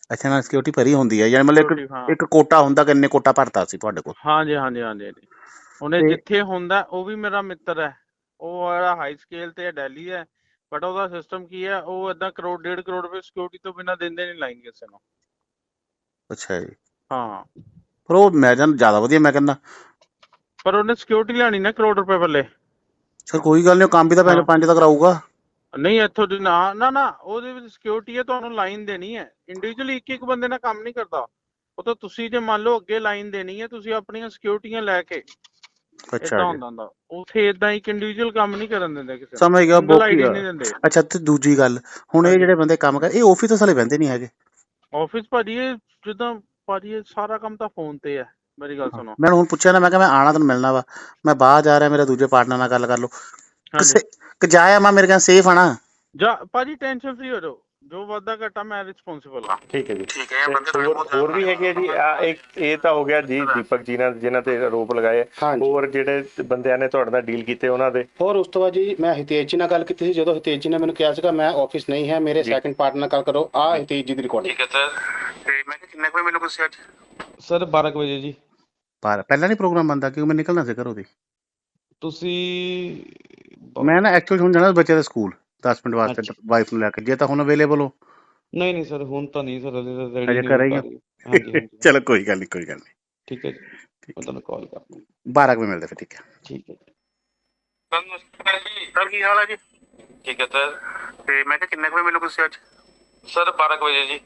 ਅੱਛਾ ਨਾਲ ਸਿਕਿਉਰਿਟੀ ਭਰੀ ਹੁੰਦੀ ਹੈ ਯਾਨੀ ਮਤਲਬ Security, ਹਾਂ। ਇੱਕ ਇੱਕ ਕੋਟਾ ਹੁੰਦਾ ਕਿੰਨੇ ਕੋਟਾ ਭਰਤਾ ਸੀ ਤੁਹਾਡੇ ਕੋਲ? ਹਾਂਜੀ ਹਾਂਜੀ ਹਾਂਜੀ ਹਾਂਜੀ। ਉਹਨੇ ਤੇ- ਜਿੱਥੇ ਹੁੰਦਾ ਉਹ ਵੀ ਮੇਰਾ ਮਿੱਤਰ ਹੈ। ਉਹ ਜਿਹੜਾ ਹਾਈ ਸਕੇਲ ਤੇ ਦਿੱਲੀ ਹੈ। ਬਟ ਉਹਦਾ ਸਿਸਟਮ ਕੀ ਹੈ ਉਹ ਇਦਾਂ ਕਰੋੜ ਡੇਢ ਕਰੋੜ ਰੁਪਏ ਸਿਕਿਉਰਿਟੀ ਤੋਂ ਬਿਨਾ ਦਿੰਦੇ ਨਹੀਂ ਲਾਈਨ ਕਿਸੇ ਨੂੰ। ਅੱਛਾ ਜੀ। ਹਾਂ। ਪਰ ਉਹ ਮੈਂ ਜਾਨ ਜ਼ਿਆਦਾ ਵਧੀਆ ਮੈਂ ਕਹਿੰਦਾ। ਪਰ ਉਹਨੇ ਸਿਕਿਉਰਿਟੀ ਲੈਣੀ ਨਾ ਕਰੋੜ ਰੁਪਏ ਬੱਲੇ ਸਰ ਕੋਈ ਗੱਲ ਨਹੀਂ ਉਹ ਕੰਮ ਵੀ ਤਾਂ ਹਾਂ। ਪੰਜ ਪੰਜ ਤੱਕ ਕਰਾਊਗਾ। ਨਹੀਂ ਇੱਥੋਂ ਦੀ ਨਾ ਨਾ ਨਾ ਉਹਦੇ ਵਿੱਚ ਸਿਕਿਉਰਿਟੀ ਹੈ ਤੁਹਾਨੂੰ ਲਾਈਨ ਦੇਣੀ ਹੈ। ਇੰਡੀਵਿਜੂਅਲੀ ਇੱਕ ਇੱਕ ਬੰਦੇ ਨਾਲ ਕੰਮ ਨਹੀਂ ਕਰਦਾ। ਉਹ ਤਾਂ ਤੁਸੀਂ ਜੇ ਮੰਨ ਲਓ ਅੱਗੇ ਲਾਈਨ ਦੇਣੀ ਹੈ ਤੁਸੀਂ ਆਪਣੀਆਂ ਸਿਕਿਉਰਿਟੀਆਂ ਲੈ ਕੇ ਅੱਛਾ ਇਦਾਂ ਜੀ। ਹੁੰਦਾ ਹੁੰਦਾ। ਉੱਥੇ ਇਦਾਂ ਇੱਕ ਇੰਡੀਵਿਜੂਅਲ ਕੰਮ ਨਹੀਂ ਕਰਨ ਦਿੰਦੇ ਕਿਸੇ ਸਮਝ ਗਿਆ ਬੋਕੀ ਅੱਛਾ ਤੇ ਦੂਜੀ ਗੱਲ ਹੁਣ ਇਹ। ਜਿਹੜੇ ਬੰਦੇ ਕੰਮ ਕਰ ਇਹ ਆਫਿਸ ਤੋਂ ਸਾਲੇ ਬਹਿੰਦੇ ਨਹੀਂ ਹੈਗੇ? ਆਫਿਸ ਭਾਜੀ ਇਹ ਜਿੱਦਾਂ ਭਾਜੀ ਇਹ ਸਾਰਾ ਕੰਮ ਤਾਂ ਫੋਨ ਤੇ ਹੈ ਮੇਰੀ ਗੱਲ ਸੁਣੋ। ਮੈਂ ਹੁਣ ਪੁੱਛਿਆ ਨਾ ਮੈਂ ਕਿਹਾ ਮੈਂ ਆਣਾ ਤੈਨੂੰ ਮਿਲਣਾ ਵਾ। ਮੈਂ ਬਾਹਰ ਜਾ ਰਿਹਾ ਮੇਰੇ ਦੂਜੇ ਪਾਰਟਨਰ ਨਾਲ ਗੱਲ ਕਰ ਲਓ। ਜਾਇਆ ਮੈਂ ਮੇਰੇ ਕੋਲ ਸੇਫ ਆਣਾ ਜਾ ਭਾਜੀ ਟੈਨਸ਼ਨ ਫ੍ਰੀ ਹੋ ਜਾਓ। ਜੋ ਵਾਧਾ ਘਟਾ ਮੈਂ ਰਿਸਪੌਂਸਿਬਲ ਹਾਂ। ਠੀਕ ਹੈ ਜੀ। ਠੀਕ ਹੈ ਬੰਦੇ ਤੁਹਾਡੇ ਹੋਰ ਬਹੁਤ ਹੋਰ ਵੀ ਹੈਗੇ ਜੀ ਆ ਇੱਕ ਇਹ ਤਾਂ ਹੋ ਗਿਆ ਜੀ ਦੀਪਕ ਜੀ ਨਾਲ ਜਿਨ੍ਹਾਂ ਤੇ ਆਰੋਪ ਲਗਾਏ। ਹੋਰ ਜਿਹੜੇ ਬੰਦਿਆਂ ਨੇ ਤੁਹਾਡੇ ਨਾਲ ਡੀਲ ਕੀਤੇ ਉਹਨਾਂ ਦੇ? ਹੋਰ ਉਸ ਤੋਂ ਬਾਅਦ ਜੀ ਮੈਂ ਹਿਤੇਸ਼ ਜੀ ਨਾਲ ਗੱਲ ਕੀਤੀ ਸੀ। ਜਦੋਂ ਹਿਤੇਸ਼ ਜੀ ਨੇ ਮੈਨੂੰ ਕਿਹਾ ਸੀਗਾ ਮੈਂ ਆਫਿਸ ਨਹੀਂ ਹੈ ਮੇਰੇ। ਸੈਕੰਡ ਪਾਰਟਨਰ ਨਾਲ ਗੱਲ ਕਰੋ। ਆ ਹਿਤੇਸ਼ ਜੀ ਦੀ ਰਿਕਾਰਡਿੰਗ ਠੀਕ ਹੈ ਸਰ। ਤੇ ਮੈਂ ਕਿਹਾ ਕਿੰਨੇ ਕੋਈ ਮੈਨੂੰ ਕੁਛ ਅੱਜ? ਸਰ 12 ਕੁ ਵਜੇ ਜੀ। ਪਰ ਪਹਿਲਾਂ ਨਹੀਂ ਪ੍ਰੋਗਰਾਮ ਬੰਦਾ ਕਿਉਂਕਿ ਮੈਂ ਨਿਕਲਣਾ ਸੀ ਘਰੋਂ ਦੀ। ਤੁਸੀਂ ਮੈਂ ਨਾ ਐਕਚੁਅਲ ਹੁਣ ਜਾਣਾ ਬੱਚੇ ਦੇ ਸਕੂਲ 10 ਮਿੰਟ ਵਾਸਤੇ। ਵਾਈਫ ਨੂੰ ਲੈ ਕੇ ਜੇ ਤਾਂ ਹੁਣ ਅਵੇਲੇਬਲ ਹੋ। ਨਹੀਂ ਨਹੀਂ ਸਰ ਹੁਣ ਤਾਂ ਨਹੀਂ ਸਰ ਅਜੇ ਤਾਂ ਰੈਡੀ ਅਜੇ ਨਹੀਂ ਘਰੇ ਹੀ ਹੋ ਹੋ? ਪਾ ਰਹੀ। ਹਾਂਜੀ ਹਾਂਜੀ ਚਲੋ ਕੋਈ ਗੱਲ ਨਹੀਂ ਕੋਈ ਗੱਲ ਨਹੀਂ। ਠੀਕ ਹੈ ਜੀ ਮੈਂ ਤੁਹਾਨੂੰ ਕਾਲ ਕਰ ਦੂੰਗਾ। 12 ਵਜੇ ਮਿਲਦੇ ਫਿਰ ਠੀਕ ਹੈ। ਠੀਕ ਹੈ ਜੀ। ਸਰ ਕੀ ਹਾਲ ਹੈ ਜੀ? ਠੀਕ ਹੈ ਸਰ। ਤੇ ਮੈਂ ਕਿਹਾ ਕਿੰਨੇ ਕੋਈ ਮੈਨੂੰ ਕੁਛ ਅੱਜ? ਸਰ 12 ਵਜੇ ਜੀ।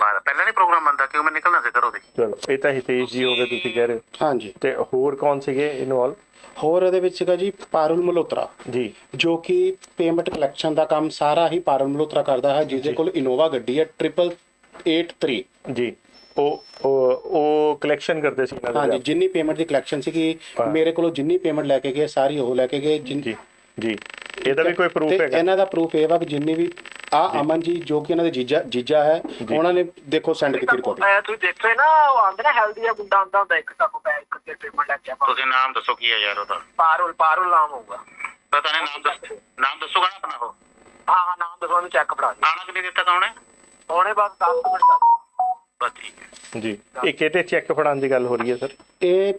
ਪਰ ਪਹਿਲਾਂ ਨਹੀਂ ਪ੍ਰੋਗਰਾਮ ਬੰਦਾ ਕਿਉਂ? ਮੈਂ ਨਿਕਲਣਾ ਸੀ ਘਰੋਂ ਦੀ। ਚਲੋ ਇਹ ਤਾਂ ਹਿਤੇਸ਼ ਜੀ ਹੋ ਗਏ ਤੁਸੀਂ ਕਹਿ ਰਹੇ ਹੋ। ਹਾਂਜੀ। ਤੇ ਹੋਰ ਕੌਣ ਸੀਗੇ ਇਨਵੋਲ ਹੋਰ ਇਹਦੇ ਵਿੱਚ ਸੀਗਾ ਜੀ ਪਾਰੁਲ ਮਲਹੋਤਰਾ। ਜੀ। ਜੋ ਕਿ ਪੇਮੈਂਟ ਕਲੈਕਸ਼ਨ ਦਾ ਕੰਮ ਸਾਰਾ ਹੀ ਪਾਰੁਲ ਮਲਹੋਤਰਾ ਕਰਦਾ ਹੈ ਜਿਹਦੇ। ਕੋਲ ਇਨੋਵਾ ਗੱਡੀ ਹੈ 8883 ਜੀ। ਉਹ ਉਹ ਕਲੈਕਸ਼ਨ ਕਰਦੇ ਸੀ ਇਹਨਾਂ ਹਾਂਜੀ ਦੇ ਜਿੰਨੀ ਪੇਮੈਂਟ ਦੀ ਕਲੈਕਸ਼ਨ ਸੀਗੀ ਹਾਂ। ਮੇਰੇ ਕੋਲੋਂ ਜਿੰਨੀ ਪੇਮੈਂਟ ਲੈ ਕੇ ਗਏ ਸਾਰੀ ਉਹ ਲੈ ਕੇ ਗਏ ਜਿਨ- ਜੀ ਇਹਦਾ ਵੀ ਕੋਈ ਪ੍ਰੂਫ ਤੇ ਹੈਗਾ। ਇਹਨਾਂ ਦਾ ਪ੍ਰੂਫ ਇਹ ਵਾ ਕਿ ਜਿੰਨੀ ਵੀ ਆ ਅਮਨ ਜੀ ਜੋ ਕਿ ਇਹਨਾਂ ਦੇ ਜੀਜਾ ਜੀਜਾ ਹੈ। ਉਹਨਾਂ ਨੇ ਦੇਖੋ ਸੈਂਡ ਕੀਤੀ ਰਿਕਾਰਡਿੰਗ ਮੈਂ ਤੁਸੀਂ ਦੇਖੋ ਨਾ ਉਹ ਆਂਦੇ ਨਾ ਹੈਲਦੀ ਆ ਮੁੰਡਾ ਆਂਦਾ ਹੁੰਦਾ ਇੱਕ ਟੱਪ ਪੈ ਇੱਕ ਤੇ ਪੇਮੈਂਟ ਲੈ ਕੇ ਤੁਸੀਂ ਨਾਮ ਦੱਸੋ ਕੀ ਹੈ ਯਾਰ ਉਹਦਾ? ਪਾਰੁਲ ਪਾਰੁਲ ਨਾਮ ਹੋਊਗਾ। ਪਤਾ ਨਹੀਂ ਨਾਮ ਦੱਸ ਨਾਮ ਦੱਸੋਗਾ ਨਾ ਆਪਣਾ ਉਹ? ਹਾਂ ਹਾਂ ਨਾਮ ਦੱਸੋ ਉਹਨੂੰ ਚੈੱਕ ਫੜਾ ਦੇ ਆਣਾ ਕਿੰਨੇ ਦਿੱਤਾ ਤਾਂ ਉਹਨੇ? ਉਹਨੇ ਬਸ 10 ਮਿੰਟ ਤੱਕ ਬਸ ਠੀਕ ਹੈ। ਜੀ ਇਹ ਕਿਹੜੇ ਚੈੱਕ ਫੜਾਉਣ ਦੀ ਗੱਲ ਹੋ ਰਹੀ ਹੈ ਸਰ? ਇਹ